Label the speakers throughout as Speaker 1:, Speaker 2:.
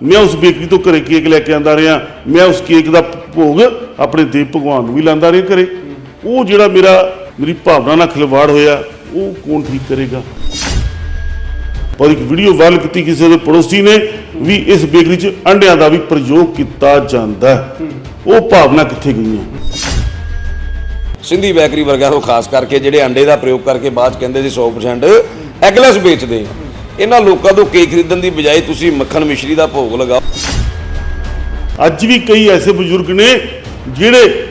Speaker 1: ਮੈਂ ਉਸ ਬੇਕਰੀ ਤੋਂ ਘਰੇ ਕੇਕ ਲੈ ਕੇ ਆਂਦਾ ਰਿਹਾ, ਮੈਂ ਉਸ ਕੇਕ ਦਾ ਭੋਗ ਆਪਣੇ ਦੇਵ ਭਗਵਾਨ ਨੂੰ ਵੀ ਲਾਂਦਾ ਰਿਹਾ ਘਰੇ। ਉਹ ਜਿਹੜਾ ਮੇਰਾ, ਮੇਰੀ ਭਾਵਨਾ ਨਾਲ ਖਿਲਵਾੜ ਹੋਇਆ, ਉਹ ਕੌਣ ਠੀਕ ਕਰੇਗਾ? ਪਰ ਇੱਕ ਵੀਡੀਓ ਵਾਇਰਲ ਕੀਤੀ ਕਿਸੇ ਦੇ ਪੜੋਸੀ ਨੇ ਵੀ ਇਸ ਬੇਕਰੀ 'ਚ ਅੰਡਿਆਂ ਦਾ ਵੀ ਪ੍ਰਯੋਗ ਕੀਤਾ ਜਾਂਦਾ ਹੈ। ਉਹ ਭਾਵਨਾ ਕਿੱਥੇ ਗਈਆਂ
Speaker 2: ਸਿੰਧੀ ਬੇਕਰੀ ਵਰਗਿਆਂ ਤੋਂ ਖਾਸ ਕਰਕੇ ਜਿਹੜੇ ਅੰਡੇ ਦਾ ਪ੍ਰਯੋਗ ਕਰਕੇ ਬਾਅਦ 'ਚ ਕਹਿੰਦੇ ਸੀ 100% ਐਗਲੈਸ ਵੇਚਦੇ। ਆ ਇਹਨਾਂ ਲੋਕਾਂ ਤੋਂ ਕੇਕ ਖਰੀਦਣ ਦੀ ਬਜਾਏ ਤੁਸੀਂ ਮੱਖਣ ਮਿਸ਼ਰੀ ਦਾ ਭੋਗ ਲਗਾਓ।
Speaker 1: ਅੱਜ ਵੀ ਕਈ ਐਸੇ ਬਜ਼ੁਰਗ ਨੇ ਜਿਹੜੇ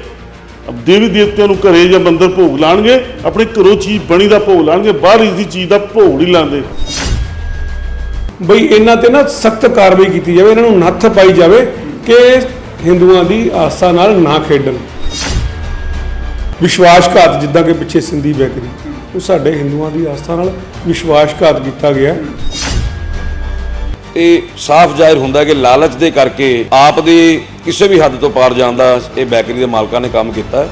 Speaker 1: ਦੇਵੀ ਦੇਵਤਿਆਂ ਨੂੰ ਘਰੇ ਜਾਂ ਮੰਦਰ ਭੋਗ ਲਾਣਗੇ ਆਪਣੇ ਘਰੋਂ ਚੀਜ਼ ਬਣੀ ਦਾ ਭੋਗ ਲਾਣਗੇ ਬਾਹਰ ਇਸ ਦੀ ਚੀਜ਼ ਦਾ ਭੋਗ ਨਹੀਂ ਲਾਉਂਦੇ
Speaker 3: ਬਈ ਇਹਨਾਂ ਤੇ ਨਾ ਸਖਤ ਕਾਰਵਾਈ ਕੀਤੀ ਜਾਵੇ ਇਹਨਾਂ ਨੂੰ ਨੱਥ ਪਾਈ ਜਾਵੇ ਕਿ ਹਿੰਦੂਆਂ ਦੀ ਆਸਥਾ ਨਾਲ ਨਾ ਖੇਡਣ। ਵਿਸ਼ਵਾਸਘਾਤ ਜਿੱਦਾਂ ਕਿ ਪਿੱਛੇ ਸਿੰਧੀ ਬੇਕਰੀ ਉਹ ਸਾਡੇ ਹਿੰਦੂਆਂ ਦੀ ਆਸਥਾ ਨਾਲ ਵਿਸ਼ਵਾਸਘਾਤ ਕੀਤਾ ਗਿਆ।
Speaker 2: ਤੇ ਸਾਫ਼ ਜ਼ਾਹਿਰ ਹੁੰਦਾ ਕਿ ਲਾਲਚ ਦੇ ਕਰਕੇ ਆਪ ਦੇ ਕਿਸੇ ਵੀ ਹੱਦ ਤੋਂ ਪਾਰ ਜਾਣ ਦਾ ਇਹ ਬੇਕਰੀ ਦੇ ਮਾਲਕਾਂ ਨੇ ਕੰਮ ਕੀਤਾ।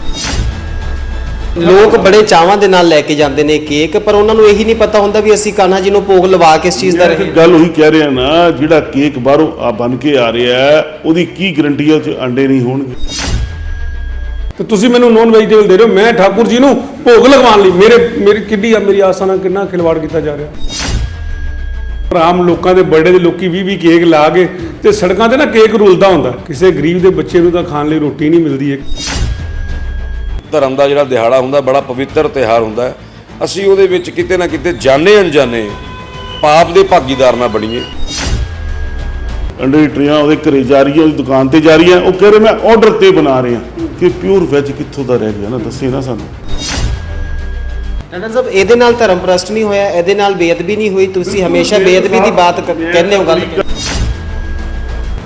Speaker 4: ਲੋਕ ਬੜੇ ਚਾਵਾਂ ਦੇ ਨਾਲ ਲੈ ਕੇ ਜਾਂਦੇ ਨੇ ਕੇਕ ਪਰ ਉਹਨਾਂ ਨੂੰ ਇਹੀ ਨਹੀਂ ਪਤਾ ਹੁੰਦਾ ਵੀ ਅਸੀਂ ਕਾन्हा ਜੀ ਨੂੰ ਭੋਗ ਲਵਾ ਕੇ ਇਸ ਚੀਜ਼ ਦਾ ਰਹੇ।
Speaker 1: ਗੱਲ ਉਹੀ ਕਹਿ ਰਿਹਾ ਨਾ ਜਿਹੜਾ ਕੇਕ ਬਾਹਰੋਂ ਆ ਬਣ ਕੇ ਆ ਰਿਹਾ ਹੈ, ਉਹਦੀ ਕੀ ਗਰੰਟੀ ਹੈ ਉਹ 'ਚ ਅੰਡੇ ਨਹੀਂ ਹੋਣਗੇ?
Speaker 3: ਤੇ ਤੁਸੀਂ ਮੈਨੂੰ ਨੌਨ ਵੈਜੀਟੇਬਲ ਦੇ ਰਹੇ ਹੋ, ਮੈਂ ਠਾਕੁਰ ਜੀ ਨੂੰ ਭੋਗ ਲਗਵਾਉਣ ਲਈ। ਮੇਰੇ, ਮੇਰੀ ਕਿੱਡੀ ਆ, ਮੇਰੀ ਆਸਾਂ ਨਾਲ ਕਿੰਨਾ ਖਿਲਵਾੜ ਕੀਤਾ ਜਾ ਰਿਹਾ। ਪਰ ਆਮ ਲੋਕਾਂ ਦੇ ਬਰਥਡੇ ਦੇ ਲੋਕੀ 20 20 ਕੇਕ ਲਾ ਕੇ ਤੇ ਸੜਕਾਂ ਤੇ ਨਾ ਕੇਕ ਰੁਲਦਾ ਹੁੰਦਾ। ਕਿਸੇ ਗਰੀਬ ਦੇ ਬੱਚੇ ਨੂੰ ਤਾਂ ਖਾਣ ਲਈ ਰੋਟੀ ਨਹੀਂ ਮਿਲਦੀ ਹੈ
Speaker 2: ਧਰਮ ਦਾ ਜਿਹੜਾ ਦਿਹਾੜਾ ਹੁੰਦਾ, ਬੜਾ ਪਵਿੱਤਰ ਤਿਹਾਰ ਹੁੰਦਾ ਅਸੀਂ ਉਹਦੇ ਵਿੱਚ ਕਿਤੇ ਨਾ ਕਿਤੇ ਜਾਣੇ ਅਣਜਾਣੇ, ਪਾਪ ਦੇ ਭਾਗੀਦਾਰ ਨਾ ਬਣੀਏ।
Speaker 1: ਅੰਡੇ ਟਰੇਆਂ ਉਹਦੇ ਘਰੇ ਜਾ ਰਹੀ ਹੈ ਉਹਦੀ ਦੁਕਾਨ ਤੇ ਜਾ ਰਹੀ ਹੈ ਉਹ ਕਹਿ ਰਹੇ ਮੈਂ ਆਰਡਰ ਤੇ ਬਣਾ ਰਿਹਾ ਕਿ ਪਿਓਰ ਵੈਜ ਕਿੱਥੋਂ ਦਾ ਰਹਿ ਗਿਆ ਨਾ ਦੱਸੇ ਨਾ ਸਾਨੂੰ।
Speaker 4: ਡਾਕਟਰ ਸਾਹਿਬ ਇਹਦੇ ਨਾਲ ਧਰਮ ਪ੍ਰਸਟ ਨਹੀਂ ਹੋਇਆ ਇਹਦੇ ਨਾਲ ਬੇਅਦਬੀ ਨਹੀਂ ਹੋਈ ਤੁਸੀਂ ਹਮੇਸ਼ਾ ਬੇਅਦਬੀ ਦੀ ਬਾਤ ਕ- ਕਹਿੰਦੇ ਹੋ ਗੱਲ।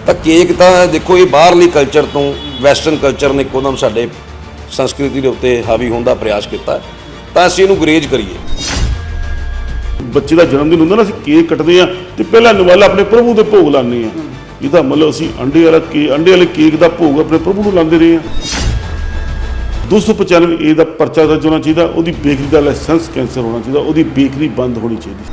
Speaker 2: ਤਾਂ ਕੇਕ ਤਾਂ ਦੇਖੋ ਇਹ ਬਾਹਰਲੀ ਕਲਚਰ ਤੋਂ ਵੈਸਟਰਨ ਕਲਚਰ ਨੇ ਇੱਕੋਦਮ ਸਾਡੇ ਸੰਸਕ੍ਰਿਤੀ ਦੇ ਉੱਤੇ ਹਾਵੀ ਹੋਣ ਦਾ ਪ੍ਰਯਾਸ ਕੀਤਾ। ਤਾਂ ਅਸੀਂ ਇਹਨੂੰ ਗਰੇਜ ਕਰੀਏ।
Speaker 1: ਬੱਚੇ ਦਾ ਜਨਮ ਦਿਨ ਹੁੰਦਾ ਨਾ ਅਸੀਂ ਕੇਕ ਕੱਟਦੇ ਆ ਤੇ ਪਹਿਲਾਂ ਨਵਾਲਾ ਆਪਣੇ ਪ੍ਰਭੂ ਦੇ ਭੋਗ ਲਾਉਂਦੇ ਆ ਇਹਦਾ ਮਤਲਬ ਅਸੀਂ ਅੰਡੇ ਵਾਲਾ ਕੇ ਅੰਡੇ ਵਾਲੇ ਕੇਕ ਦਾ ਭੋਗ ਆਪਣੇ ਪ੍ਰਭੂ ਨੂੰ ਲਾਉਂਦੇ ਰਹੇ ਆ 295 ਏ ਦਾ ਪਰਚਾ ਦਰਜ ਹੋਣਾ ਚਾਹੀਦਾ, ਉਹਦੀ ਬੇਕਰੀ ਦਾ ਲਾਇਸੈਂਸ ਕੈਂਸਲ ਹੋਣਾ ਚਾਹੀਦਾ, ਉਹਦੀ ਬੇਕਰੀ ਬੰਦ ਹੋਣੀ ਚਾਹੀਦੀ।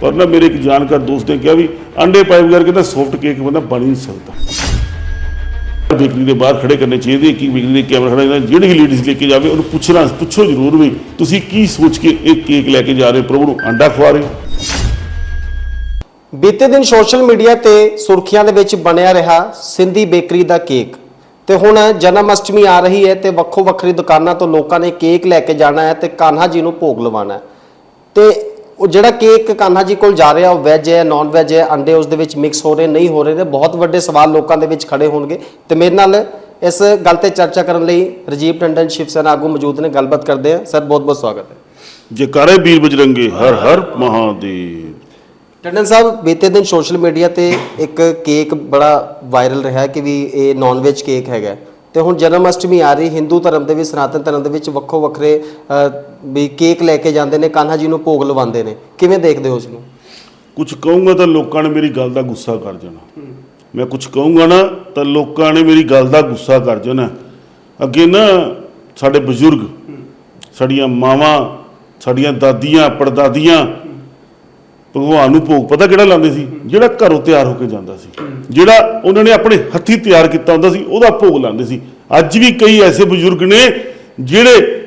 Speaker 1: ਪਰ ਨਾ ਮੇਰੇ ਇੱਕ ਜਾਣਕਾਰ ਦੋਸਤ ਨੇ ਕਿਹਾ ਵੀ ਅੰਡੇ ਪਾਏ ਬਗੈਰ ਕਹਿੰਦਾ ਸੌਫਟ ਕੇਕ ਬੰਦਾ ਬਣ ਹੀ ਨਹੀਂ ਸਕਦਾ। ਬੇਕਰੀ ਦੇ ਬਾਹਰ ਖੜੇ ਕਰਨੇ ਚਾਹੀਦੇ ਕਿ ਬੇਕਰੀ ਦੇ ਕੈਮਰਾ ਖੜਾ ਜਿਹੜਾ ਜਿਹੜੀ ਵੀ ਲੇਡੀਜ਼ ਲੈ ਕੇ ਜਾਵੇ, ਉਹਨੂੰ ਪੁੱਛਣਾ, ਪੁੱਛੋ ਜ਼ਰੂਰ ਵੀ ਤੁਸੀਂ ਕੀ ਸੋਚ ਕੇ ਇਹ ਕੇਕ ਲੈ ਕੇ ਜਾ ਰਹੇ ਹੋ, ਪ੍ਰਭੂ ਨੂੰ ਅੰਡਾ ਖਵਾ ਰਹੇ ਹੋ।
Speaker 4: ਬੀਤੇ ਦਿਨ ਸੋਸ਼ਲ ਮੀਡੀਆ ਤੇ ਸੁਰਖੀਆਂ ਦੇ ਵਿੱਚ ਬਣਿਆ ਰਿਹਾ ਸਿੰਧੀ ਬੇਕਰੀ ਦਾ ਕੇਕ। ਤੇ ਹੁਣ ਜਨਮ ਅਸ਼ਟਮੀ ਆ ਰਹੀ ਹੈ ਤੇ ਵੱਖੋ ਵੱਖਰੀ ਦੁਕਾਨਾਂ ਤੋਂ ਲੋਕਾਂ ਨੇ ਕੇਕ ਲੈ ਕੇ ਜਾਣਾ ਹੈ ਤੇ ਕਾਨਹਾ ਜੀ ਨੂੰ ਭੋਗ ਲਵਾਣਾ ਹੈ। ਤੇ ਉਹ ਜਿਹੜਾ ਕੇਕ ਕਾਨਹਾ ਜੀ ਕੋਲ ਜਾ ਰਿਹਾ, ਉਹ ਵੈਜ ਹੈ ਨਾਨ ਵੈਜ ਹੈ, ਅੰਡੇ ਉਸ ਦੇ ਵਿੱਚ ਮਿਕਸ ਹੋ ਰਹੇ, ਨਹੀਂ ਹੋ ਰਹੇ ਨੇ ਬਹੁਤ ਵੱਡੇ ਸਵਾਲ ਲੋਕਾਂ ਦੇ ਵਿੱਚ ਖੜੇ ਹੋਣਗੇ। ਤੇ ਮੇਰੇ ਨਾਲ ਇਸ ਗੱਲ ਤੇ ਚਰਚਾ ਕਰਨ ਲਈ ਰਜੀਵ ਟੰਡਨ, ਸ਼ਿਵ ਸੈਨਾ ਆਗੂ ਮੌਜੂਦ ਨੇ, ਗੱਲਬਾਤ ਕਰਦੇ ਆ ਸਰ ਬਹੁਤ ਬਹੁਤ ਸਵਾਗਤ ਹੈ।
Speaker 1: ਜਕਾਰੇ ਵੀਰ ਬਜਰੰਗੇ ਹਰ ਹਰ ਮਹਾਦੇਵ।
Speaker 4: ਟੰਡਨ ਸਾਹਿਬ, ਬੀਤੇ ਦਿਨ ਸੋਸ਼ਲ ਮੀਡੀਆ ਤੇ ਇੱਕ ਕੇਕ ਬੜਾ ਵਾਇਰਲ ਰਿਹਾ ਕਿ ਵੀ ਇਹ ਨਾਨ ਵੈਜ ਕੇਕ ਹੈਗਾ। ਤੇ ਹੁਣ ਜਨਮ ਅਸ਼ਟਮੀ ਆ ਰਹੀ, ਹਿੰਦੂ ਧਰਮ ਦੇ ਵੀ ਸਨਾਤਨ ਧਰਮ ਦੇ ਵਿੱਚ ਵੱਖੋ ਵੱਖਰੇ ਵੀ ਕੇਕ ਲੈ ਕੇ ਜਾਂਦੇ ਨੇ ਕਾन्हा ਜੀ ਨੂੰ ਭੋਗ ਲਵਾਉਂਦੇ ਨੇ। ਕਿਵੇਂ ਦੇਖਦੇ ਹੋ ਉਸ ਨੂੰ
Speaker 1: ਕੁਝ ਕਹੂੰਗਾ ਤਾਂ ਲੋਕਾਂ ਨੇ ਮੇਰੀ ਗੱਲ ਦਾ ਗੁੱਸਾ ਕਰ ਜਾਣਾ। ਮੈਂ ਕੁਝ ਕਹੂੰਗਾ ਨਾ ਤਾਂ ਲੋਕਾਂ ਨੇ ਮੇਰੀ ਗੱਲ ਦਾ ਗੁੱਸਾ ਕਰ ਜਾਣਾ। ਅੱਗੇ ਨਾ ਸਾਡੇ ਬਜ਼ੁਰਗ, ਸਾਡੀਆਂ ਮਾਵਾਂ, ਸਾਡੀਆਂ ਦਾਦੀਆਂ, ਪੜਦਾਦੀਆਂ ਭਗਵਾਨ ਨੂੰ ਭੋਗ ਪਤਾ ਕਿਹੜਾ ਲਾਉਂਦੇ ਸੀ? ਜਿਹੜਾ ਘਰੋਂ ਤਿਆਰ ਹੋ ਕੇ ਜਾਂਦਾ ਸੀ। ਜਿਹੜਾ ਉਹਨਾਂ ਨੇ ਆਪਣੇ ਹੱਥੀਂ ਤਿਆਰ ਕੀਤਾ ਹੁੰਦਾ ਸੀ, ਉਹਦਾ ਭੋਗ ਲਾਉਂਦੇ ਸੀ। ਅੱਜ ਵੀ ਕਈ ਐਸੇ ਬਜ਼ੁਰਗ ਨੇ ਜਿਹੜੇ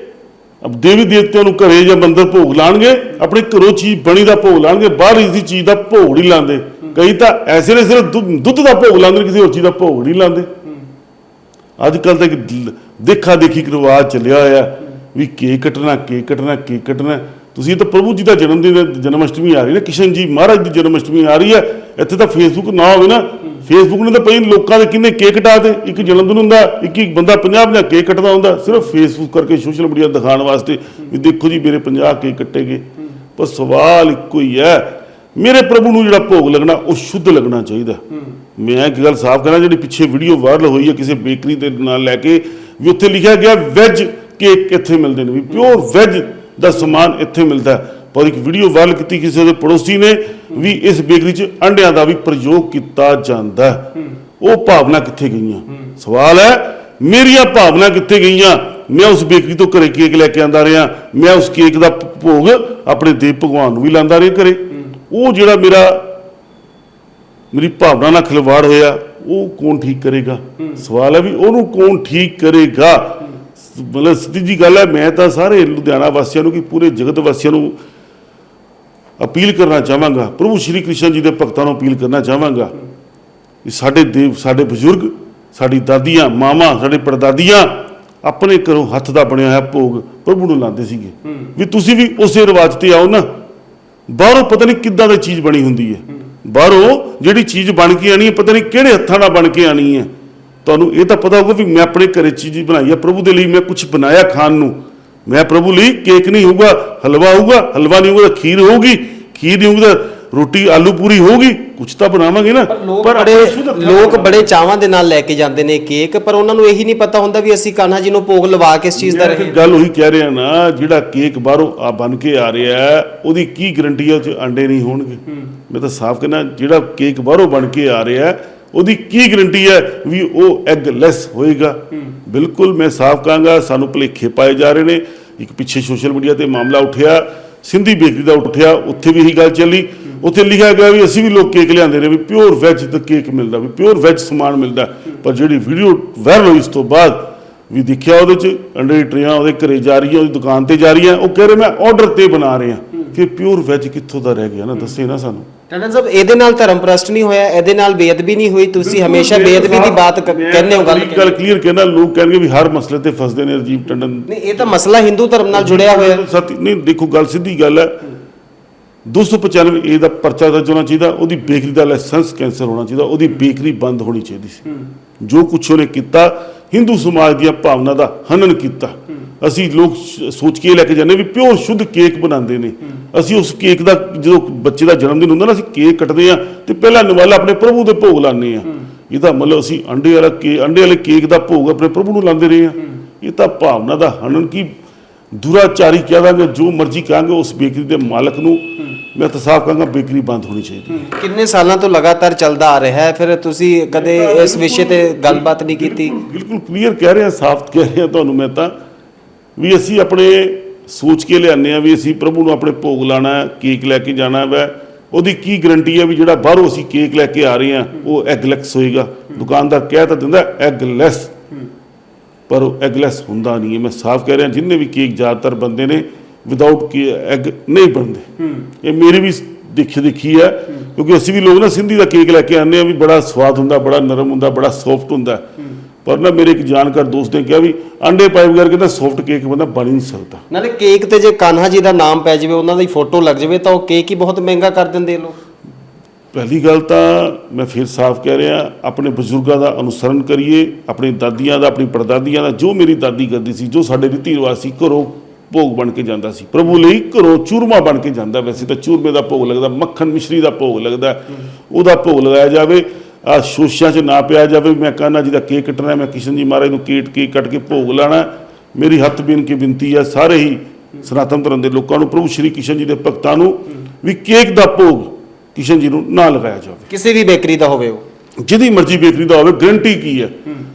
Speaker 1: ਦੇਵੀ ਦੇਵਤਿਆਂ ਨੂੰ ਘਰੇ ਜਾਂ ਮੰਦਰ ਭੋਗ ਲਾਣਗੇ, ਆਪਣੇ ਘਰੋਂ ਚੀਜ਼ ਬਣੀ ਦਾ ਭੋਗ ਲਾਣਗੇ, ਬਾਹਰ ਇਸ ਦੀ ਚੀਜ਼ ਦਾ ਭੋਗ ਨਹੀਂ ਲਾਉਂਦੇ। ਕਈ ਤਾਂ ਐਸੇ ਨੇ ਸਿਰਫ ਦੁੱਧ ਦਾ ਭੋਗ ਲਾਉਂਦੇ ਨੇ, ਕਿਸੇ ਹੋਰ ਚੀਜ਼ ਦਾ ਭੋਗ ਨਹੀਂ ਲਾਉਂਦੇ। ਅੱਜ ਕੱਲ ਤਾਂ ਇੱਕ ਦੇਖਾ ਦੇਖੀ ਇੱਕ ਰਿਵਾਜ ਚੱਲਿਆ ਹੋਇਆ ਵੀ ਕੇਕ ਕੱਟਣਾ ਕੇਕ ਕੱਟਣਾ ਕੇਕ ਕੱਟਣਾ ਤੁਸੀਂ ਤਾਂ ਪ੍ਰਭੂ ਜੀ ਦਾ ਜਨਮ ਦਿਨ ਜਨਮ ਅਸ਼ਟਮੀ ਆ ਰਹੀ ਹੈ ਕਿਸ਼ਨ ਜੀ ਮਹਾਰਾਜ ਦੀ ਜਨਮ ਅਸ਼ਟਮੀ ਆ ਰਹੀ ਹੈ, ਇੱਥੇ ਤਾਂ ਫੇਸਬੁੱਕ ਨਾ ਹੋਵੇ ਨਾ ਫੇਸਬੁੱਕ ਨੇ ਤਾਂ ਪਈ ਲੋਕਾਂ ਦੇ ਕਿੰਨੇ ਕੇਕ ਕਟਾ ਦੇ ਇੱਕ ਜਨਮ ਦਿਨ ਹੁੰਦਾ, ਇੱਕ ਇੱਕ ਬੰਦਾ 50 50 ਕੇਕ ਕੱਟਦਾ ਹੁੰਦਾ, ਸਿਰਫ ਫੇਸਬੁੱਕ ਕਰਕੇ ਸੋਸ਼ਲ ਮੀਡੀਆ ਦਿਖਾਉਣ ਵਾਸਤੇ ਵੀ ਦੇਖੋ ਜੀ ਮੇਰੇ 50 ਕੇਕ ਕੱਟੇ ਗਏ। ਪਰ ਸਵਾਲ ਇੱਕੋ ਹੀ ਹੈ, ਮੇਰੇ ਪ੍ਰਭੂ ਨੂੰ ਜਿਹੜਾ ਭੋਗ ਲੱਗਣਾ, ਉਹ ਸ਼ੁੱਧ ਲੱਗਣਾ ਚਾਹੀਦਾ। ਮੈਂ ਇੱਕ ਗੱਲ ਸਾਫ਼ ਕਰਾਂ, ਜਿਹੜੀ ਪਿੱਛੇ ਵੀਡੀਓ ਵਾਇਰਲ ਹੋਈ ਹੈ ਕਿਸੇ ਬੇਕਰੀ ਦੇ ਨਾਲ ਲੈ ਕੇ, ਵੀ ਉੱਥੇ ਲਿਖਿਆ ਗਿਆ ਵੈਜ ਕੇਕ ਇੱਥੇ ਮਿਲਦੇ ਨੇ, ਵੀ ਪਿਓਰ ਵੈਜ ਦਾ ਸਮਾਨ ਇੱਥੇ ਮਿਲਦਾ ਹੈ। ਪਰ ਇੱਕ ਵੀਡੀਓ ਵਾਇਰਲ ਕੀਤੀ ਕਿਸੇ ਦੇ ਪੜੋਸੀ ਨੇ ਵੀ ਇਸ ਬੇਕਰੀ 'ਚ ਅੰਡਿਆਂ ਦਾ ਵੀ ਪ੍ਰਯੋਗ ਕੀਤਾ ਜਾਂਦਾ ਹੈ। ਉਹ ਭਾਵਨਾ ਕਿੱਥੇ ਗਈਆਂ? ਸਵਾਲ ਹੈ, ਮੇਰੀਆਂ ਭਾਵਨਾ ਕਿੱਥੇ ਗਈਆਂ? ਮੈਂ ਉਸ ਬੇਕਰੀ ਤੋਂ ਘਰੇ ਕੇਕ ਲੈ ਕੇ ਆਂਦਾ ਰਿਹਾ। ਮੈਂ ਉਸ ਕੇਕ ਦਾ ਭੋਗ ਆਪਣੇ ਦੇਵ ਭਗਵਾਨ ਨੂੰ ਵੀ ਲਾਂਦਾ ਰਿਹਾ ਘਰੇ। ਉਹ ਜਿਹੜਾ ਮੇਰਾ, ਮੇਰੀ ਭਾਵਨਾ ਨਾਲ ਖਿਲਵਾੜ ਹੋਇਆ, ਉਹ ਕੌਣ ਠੀਕ ਕਰੇਗਾ? ਸਵਾਲ ਹੈ ਵੀ ਉਹਨੂੰ ਕੌਣ ਠੀਕ ਕਰੇਗਾ? ਮਤਲਬ ਸਿੱਧੀ ਜੀ ਗੱਲ ਹੈ ਮੈਂ ਤਾਂ ਸਾਰੇ ਲੁਧਿਆਣਾ ਵਾਸੀਆਂ ਨੂੰ ਕਿ ਪੂਰੇ ਜਗਤ ਵਾਸੀਆਂ ਨੂੰ ਅਪੀਲ ਕਰਨਾ ਚਾਹਾਂਗਾ। ਪ੍ਰਭੂ ਸ਼੍ਰੀ ਕ੍ਰਿਸ਼ਨ ਜੀ ਦੇ ਭਗਤਾਂ ਨੂੰ ਅਪੀਲ ਕਰਨਾ ਚਾਹਾਂਗਾ ਕਿ ਸਾਡੇ ਦੇਵ ਸਾਡੇ ਬਜ਼ੁਰਗ ਸਾਡੀ ਦਾਦੀਆਂ ਮਾਵਾਂ ਸਾਡੇ ਪੜਦਾਦੀਆਂ ਆਪਣੇ ਘਰੋਂ ਹੱਥ ਦਾ ਬਣਿਆ ਹੋਇਆ ਭੋਗ ਪ੍ਰਭੂ ਨੂੰ ਲਾਉਂਦੇ ਸੀਗੇ। ਵੀ ਤੁਸੀਂ ਵੀ ਉਸੇ ਰਿਵਾਜ ਤੇ ਆਓ ਨਾ। ਬਾਹਰੋਂ ਪਤਾ ਨਹੀਂ ਕਿੱਦਾਂ ਦੀ ਚੀਜ਼ ਬਣੀ ਹੁੰਦੀ ਹੈ। ਬਾਹਰੋਂ ਜਿਹੜੀ ਚੀਜ਼ ਬਣ ਕੇ ਆਣੀ ਹੈ ਪਤਾ ਨਹੀਂ ਕਿਹੜੇ ਹੱਥਾਂ ਨਾਲ ਬਣ ਕੇ ਆਣੀ ਹੈ। ਤੁਹਾਨੂੰ ਇਹ ਤਾਂ ਪਤਾ ਹੋਊਗਾ ਵੀ ਮੈਂ ਆਪਣੇ ਘਰੇ ਚੀਜ਼ ਬਣਾਈ ਹੈ ਪ੍ਰਭੂ ਦੇ ਲਈ ਮੈਂ ਕੁਝ ਬਣਾਇਆ ਖਾਣ ਨੂੰ। ਮੈਂ ਪ੍ਰਭੂ ਲਈ ਕੇਕ ਨਹੀਂ ਹੋਊਗਾ ਹਲਵਾ ਹੋਊਗਾ ਹਲਵਾ ਨਹੀਂ ਹੋਊਗਾ ਖੀਰ ਹੋਊਗੀ ਖੀਰ ਨਹੀਂ ਹੋਊਗੀ ਰੋਟੀ ਆਲੂ ਪੂਰੀ ਹੋਊਗੀ ਕੁਝ ਤਾਂ ਬਣਾਵਾਂਗੇ ਨਾ। ਪਰ
Speaker 4: ਬੜੇ ਲੋਕ ਬੜੇ ਚਾਵਾਂ ਦੇ ਨਾਲ ਲੈ ਕੇ ਜਾਂਦੇ ਨੇ ਕੇਕ ਪਰ ਉਹਨਾਂ ਨੂੰ ਇਹੀ ਨਹੀਂ ਪਤਾ ਹੁੰਦਾ ਵੀ ਅਸੀਂ ਕਾन्हा ਜੀ ਨੂੰ ਭੋਗ ਲਵਾ ਕੇ ਇਸ ਚੀਜ਼ ਦਾ ਰਹੇ
Speaker 1: ਗੱਲ ਉਹੀ ਕਹਿ ਰਿਹਾ ਨਾ ਜਿਹੜਾ ਕੇਕ ਬਾਹਰੋਂ ਆ ਬਣ ਕੇ ਆ ਰਿਹਾ ਉਹਦੀ ਕੀ ਗਰੰਟੀ ਹੈ ਉਹ ਚ ਅੰਡੇ ਨਹੀਂ ਹੋਣਗੇ? ਮੈਂ ਤਾਂ ਸਾਫ਼ ਕਹਿਣਾ ਜਿਹੜਾ ਕੇਕ ਬਾਹਰੋਂ ਬਣ ਕੇ ਆ ਰਿਹਾ ਉਹਦੀ ਕੀ ਗਰੰਟੀ ਹੈ ਵੀ ਉਹ ਐਗ ਲੈਸ ਹੋਏਗਾ ਬਿਲਕੁਲ ਮੈਂ ਸਾਫ਼ ਕਹਾਂਗਾ ਸਾਨੂੰ ਭੁਲੇਖੇ ਪਾਏ ਜਾ ਰਹੇ ਨੇ। ਇੱਕ ਪਿੱਛੇ ਸੋਸ਼ਲ ਮੀਡੀਆ ਤੇ ਮਾਮਲਾ ਉੱਠਿਆ ਸਿੰਧੀ ਬੇਕਰੀ ਦਾ ਉੱਠਿਆ ਉੱਥੇ ਵੀ ਇਹੀ ਗੱਲ ਚੱਲੀ। ਉੱਥੇ ਲਿਖਿਆ ਗਿਆ ਵੀ ਅਸੀਂ ਵੀ ਲੋਕ ਕੇਕ ਲਿਆਂਦੇ ਨੇ ਵੀ ਪਿਓਰ ਵੈਜ ਦਾ ਕੇਕ ਮਿਲਦਾ ਵੀ ਪਿਓਰ ਵੈਜ ਸਮਾਨ ਮਿਲਦਾ। ਪਰ ਜਿਹੜੀ ਵੀਡੀਓ ਵਾਇਰਲ ਹੋਈ ਇਸ ਤੋਂ ਬਾਅਦ ਵੀ ਦੇਖਿਆ ਉਹਦੇ ਚ ਅੰਡੇ ਟਰੇਆਂ ਉਹਦੇ ਘਰੇ ਜਾ ਰਹੀਆਂ ਉਹਦੀ ਦੁਕਾਨ ਤੇ ਜਾ ਰਹੀਆਂ ਉਹ ਕਹਿ ਰਹੇ ਮੈਂ ਆਰਡਰ ਤੇ ਬਣਾ ਰਿਹਾ ਫਿਰ ਪਿਓਰ ਵੈਜ ਕਿੱਥੋਂ ਦਾ ਰਹਿ ਗਿਆ ਨਾ ਦੱਸੇ ਨਾ ਸਾਨੂੰ।
Speaker 4: ਟੰਡਨ ਸਾਹਿਬ ਇਹਦੇ ਨਾਲ ਧਰਮ ਪ੍ਰਸਤ ਨਹੀਂ ਹੋਇਆ ਇਹਦੇ ਨਾਲ ਬੇਅਦਬੀ ਨਹੀਂ ਹੋਈ ਤੁਸੀਂ ਹਮੇਸ਼ਾ ਬੇਅਦਬੀ ਦੀ ਬਾਤ ਕ- ਕਹਿੰਦੇ ਹੋ ਗੱਲ
Speaker 1: ਗੱਲ ਕਲੀਅਰ ਕਹਿਣਾ ਲੋਕ ਕਹਿਣਗੇ ਵੀ ਹਰ ਮਸਲੇ ਤੇ ਫਸਦੇ ਨੇ ਰਜੀਵ ਟੰਡਨ।
Speaker 4: ਨਹੀਂ ਇਹ ਤਾਂ ਮਸਲਾ ਹਿੰਦੂ ਧਰਮ ਨਾਲ ਜੁੜਿਆ ਹੋਇਆ। ਹੈ।
Speaker 1: ਨਹੀਂ ਦੇਖੋ ਗੱਲ ਸਿੱਧੀ ਗੱਲ ਹੈ। 295 ਏ ਦਾ ਪਰਚਾ ਦਰਜ ਹੋਣਾ ਚਾਹੀਦਾ ਉਹਦੀ ਬੇਕਰੀ ਦਾ ਲਾਇਸੈਂਸ ਕੈਂਸਲ ਹੋਣਾ ਚਾਹੀਦਾ ਉਹਦੀ ਬੇਕਰੀ ਬੰਦ ਹੋਣੀ ਚਾਹੀਦੀ ਸੀ। ਜੋ ਕੁਛ ਉਹਨੇ ਕੀਤਾ ਹਿੰਦੂ ਸਮਾਜ ਦੀਆਂ ਭਾਵਨਾ ਦਾ ਹਨਨ ਕੀਤਾ। ਅਸੀਂ ਲੋਕ ਸੋਚ ਕੇ ਲੈ ਕੇ ਜਾਂਦੇ ਵੀ ਪਿਓਰ ਸ਼ੁੱਧ ਕੇਕ ਬਣਾਉਂਦੇ ਨੇ। ਅਸੀਂ ਉਸ ਕੇਕ ਦਾ, ਜਦੋਂ ਬੱਚੇ ਦਾ ਜਨਮ ਦਿਨ ਹੁੰਦਾ ਨਾ, ਅਸੀਂ ਕੇਕ ਕੱਟਦੇ ਆ ਤੇ ਪਹਿਲਾ ਨਿਵਾਲਾ ਆਪਣੇ ਪ੍ਰਭੂ ਦੇ ਭੋਗ ਲਾਉਂਦੇ ਆ ਇਹਦਾ ਮਤਲਬ ਅਸੀਂ ਅੰਡੇ ਵਾਲਾ ਕੇ, ਅੰਡੇ ਵਾਲੇ ਕੇਕ ਦਾ ਭੋਗ ਆਪਣੇ ਪ੍ਰਭੂ ਨੂੰ ਲਾਉਂਦੇ ਰਹੇ ਆ ਇਹ ਤਾਂ ਭਾਵਨਾ ਦਾ ਹਨਨ ਕੀ ਦੁਰਾਚਾਰੀ ਕਹਿ ਦਾਂਗੇ, ਜੋ ਮਰਜ਼ੀ ਕਹਾਂਗੇ, ਉਸ ਬੇਕਰੀ ਦੇ ਮਾਲਕ ਨੂੰ ਮੈਂ ਤਾਂ ਸਾਫ਼ ਕਹਾਂਗਾ ਬੇਕਰੀ ਬੰਦ ਹੋਣੀ ਚਾਹੀਦੀ ਹੈ।
Speaker 4: ਕਿੰਨੇ ਸਾਲਾਂ ਤੋਂ ਲਗਾਤਾਰ ਚੱਲਦਾ ਆ ਰਿਹਾ ਹੈ? ਫਿਰ ਤੁਸੀਂ ਕਦੇ ਇਸ ਵਿਸ਼ੇ ਤੇ ਗੱਲਬਾਤ ਨਹੀਂ ਕੀਤੀ?
Speaker 1: ਬਿਲਕੁਲ ਕਲੀਅਰ ਕਹਿ ਰਹੇ ਸਾਫ਼ ਕਹਿ ਰਹੇ ਤੁਹਾਨੂੰ ਮੈਂ ਤਾਂ। ਵੀ ਅਸੀਂ ਆਪਣੇ ਸੋਚ ਕੇ ਲਿਆਉਂਦੇ ਆ ਵੀ ਅਸੀਂ ਪ੍ਰਭੂ ਨੂੰ ਆਪਣੇ ਭੋਗ ਲਾਣਾ ਕੇਕ ਲੈ ਕੇ ਜਾਣਾ ਹੈ ਉਹਦੀ ਕੀ ਗਰੰਟੀ ਹੈ ਵੀ ਜਿਹੜਾ ਬਾਹਰੋਂ ਅਸੀਂ ਕੇਕ ਲੈ ਕੇ ਆ ਰਹੇ ਹਾਂ ਉਹ ਐਗਲੈਸ ਹੋਏਗਾ। ਦੁਕਾਨਦਾਰ ਕਹਿ ਤਾਂ ਦਿੰਦਾ ਐਗਲੈਸ ਪਰ ਉਹ ਐਗਲੈਸ ਹੁੰਦਾ ਨਹੀਂ ਹੈ। ਮੈਂ ਸਾਫ਼ ਕਹਿ ਰਿਹਾ ਜਿੰਨੇ ਵੀ ਕੇਕ ਜ਼ਿਆਦਾਤਰ ਬੰਦੇ ਨੇ ਵਿਦਆਊਟ ਕੀ ਐਗ ਨਹੀਂ ਬਣਦੇ। ਇਹ ਮੇਰੀ ਵੀ ਦੇਖੀ ਦੇਖੀ ਹੈ ਕਿਉਂਕਿ ਅਸੀਂ ਵੀ ਲੋਕ ਨਾ ਸਿੰਧੀ ਦਾ ਕੇਕ ਲੈ ਕੇ ਆਉਂਦੇ ਆ ਵੀ ਬੜਾ ਸਵਾਦ ਹੁੰਦਾ ਬੜਾ ਨਰਮ ਹੁੰਦਾ ਬੜਾ ਸੌਫਟ ਹੁੰਦਾ। ਪਰ ਨਾ ਮੇਰੇ ਇੱਕ ਜਾਣਕਾਰ ਦੋਸਤ ਨੇ ਕਿਹਾ ਵੀ ਅੰਡੇ ਪਾਏ ਬਗੈਰ ਕਹਿੰਦਾ ਸੌਫਟ ਕੇਕ ਬੰਦਾ ਬਣ ਹੀ ਨਹੀਂ ਸਕਦਾ।
Speaker 4: ਨਾਲੇ ਕੇਕ ਤੇ ਜੇ ਕਾन्हा ਜੀ ਦਾ ਨਾਮ ਪੈ ਜਾਵੇ ਉਹਨਾਂ ਦੀ ਫੋਟੋ ਲੱਗ ਜਾਵੇ ਤਾਂ ਉਹ ਕੇਕ ਹੀ ਬਹੁਤ ਮਹਿੰਗਾ ਕਰ ਦਿੰਦੇ ਲੋਕ।
Speaker 1: ਪਹਿਲੀ ਗੱਲ ਤਾਂ ਮੈਂ ਫਿਰ ਸਾਫ਼ ਕਹਿ ਰਿਹਾ ਆਪਣੇ ਬਜ਼ੁਰਗਾਂ ਦਾ ਅਨੁਸਰਨ ਕਰੀਏ ਆਪਣੀ ਦਾਦੀਆਂ ਦਾ ਆਪਣੀ ਪੜਦਾਦੀਆਂ ਦਾ ਜੋ ਮੇਰੀ ਦਾਦੀ ਕਰਦੀ ਸੀ ਜੋ ਸਾਡੇ ਰੀਤੀ ਰਿਵਾਜ ਸੀ ਘਰੋਂ ਭੋਗ ਬਣ ਕੇ ਜਾਂਦਾ ਸੀ। ਪ੍ਰਭੂ ਲਈ ਘਰੋਂ ਚੂਰਮਾ ਬਣ ਕੇ ਜਾਂਦਾ। ਵੈਸੇ ਤਾਂ ਚੂਰਮੇ ਦਾ ਭੋਗ ਲੱਗਦਾ ਮੱਖਣ ਮਿਸ਼ਰੀ ਦਾ ਭੋਗ ਲੱਗਦਾ। ਉਹਦਾ ਭੋਗ ਲਗਾਇਆ ਜਾਵੇ ਆ ਸ਼ੋਸ਼ਿਆਂ 'ਚ ਨਾ ਪਿਆ ਜਾਵੇ। ਮੈਂ ਕਾਨਾ ਜੀ ਦਾ ਕੇਕ ਕੱਟਣਾ ਮੈਂ ਕਿਸ਼ਨ ਜੀ ਮਹਾਰਾਜ ਨੂੰ ਕੇਟ ਕੇਕ ਕੱਟ ਕੇ ਭੋਗ ਲਾਣਾ ਮੇਰੀ ਹੱਥ ਬੀਨ ਕੇ ਬੇਨਤੀ ਹੈ ਸਾਰੇ ਹੀ ਸਨਾਤਨ ਧਰਮ ਦੇ ਲੋਕਾਂ ਨੂੰ ਪ੍ਰਭੂ ਸ਼੍ਰੀ ਕਿਸ਼ਨ ਜੀ ਦੇ ਭਗਤਾਂ ਨੂੰ ਵੀ ਕੇਕ ਦਾ ਭੋਗ ਕਿਸ਼ਨ ਜੀ ਨੂੰ ਨਾ ਲਗਾਇਆ ਜਾਵੇ।
Speaker 4: ਕਿਸੇ ਵੀ ਬੇਕਰੀ ਦਾ ਹੋਵੇ ਉਹ।
Speaker 1: ਜਿਹਦੀ ਮਰਜ਼ੀ ਬੇਕਰੀ ਦਾ ਹੋਵੇ ਗਰੰਟੀ ਕੀ ਹੈ।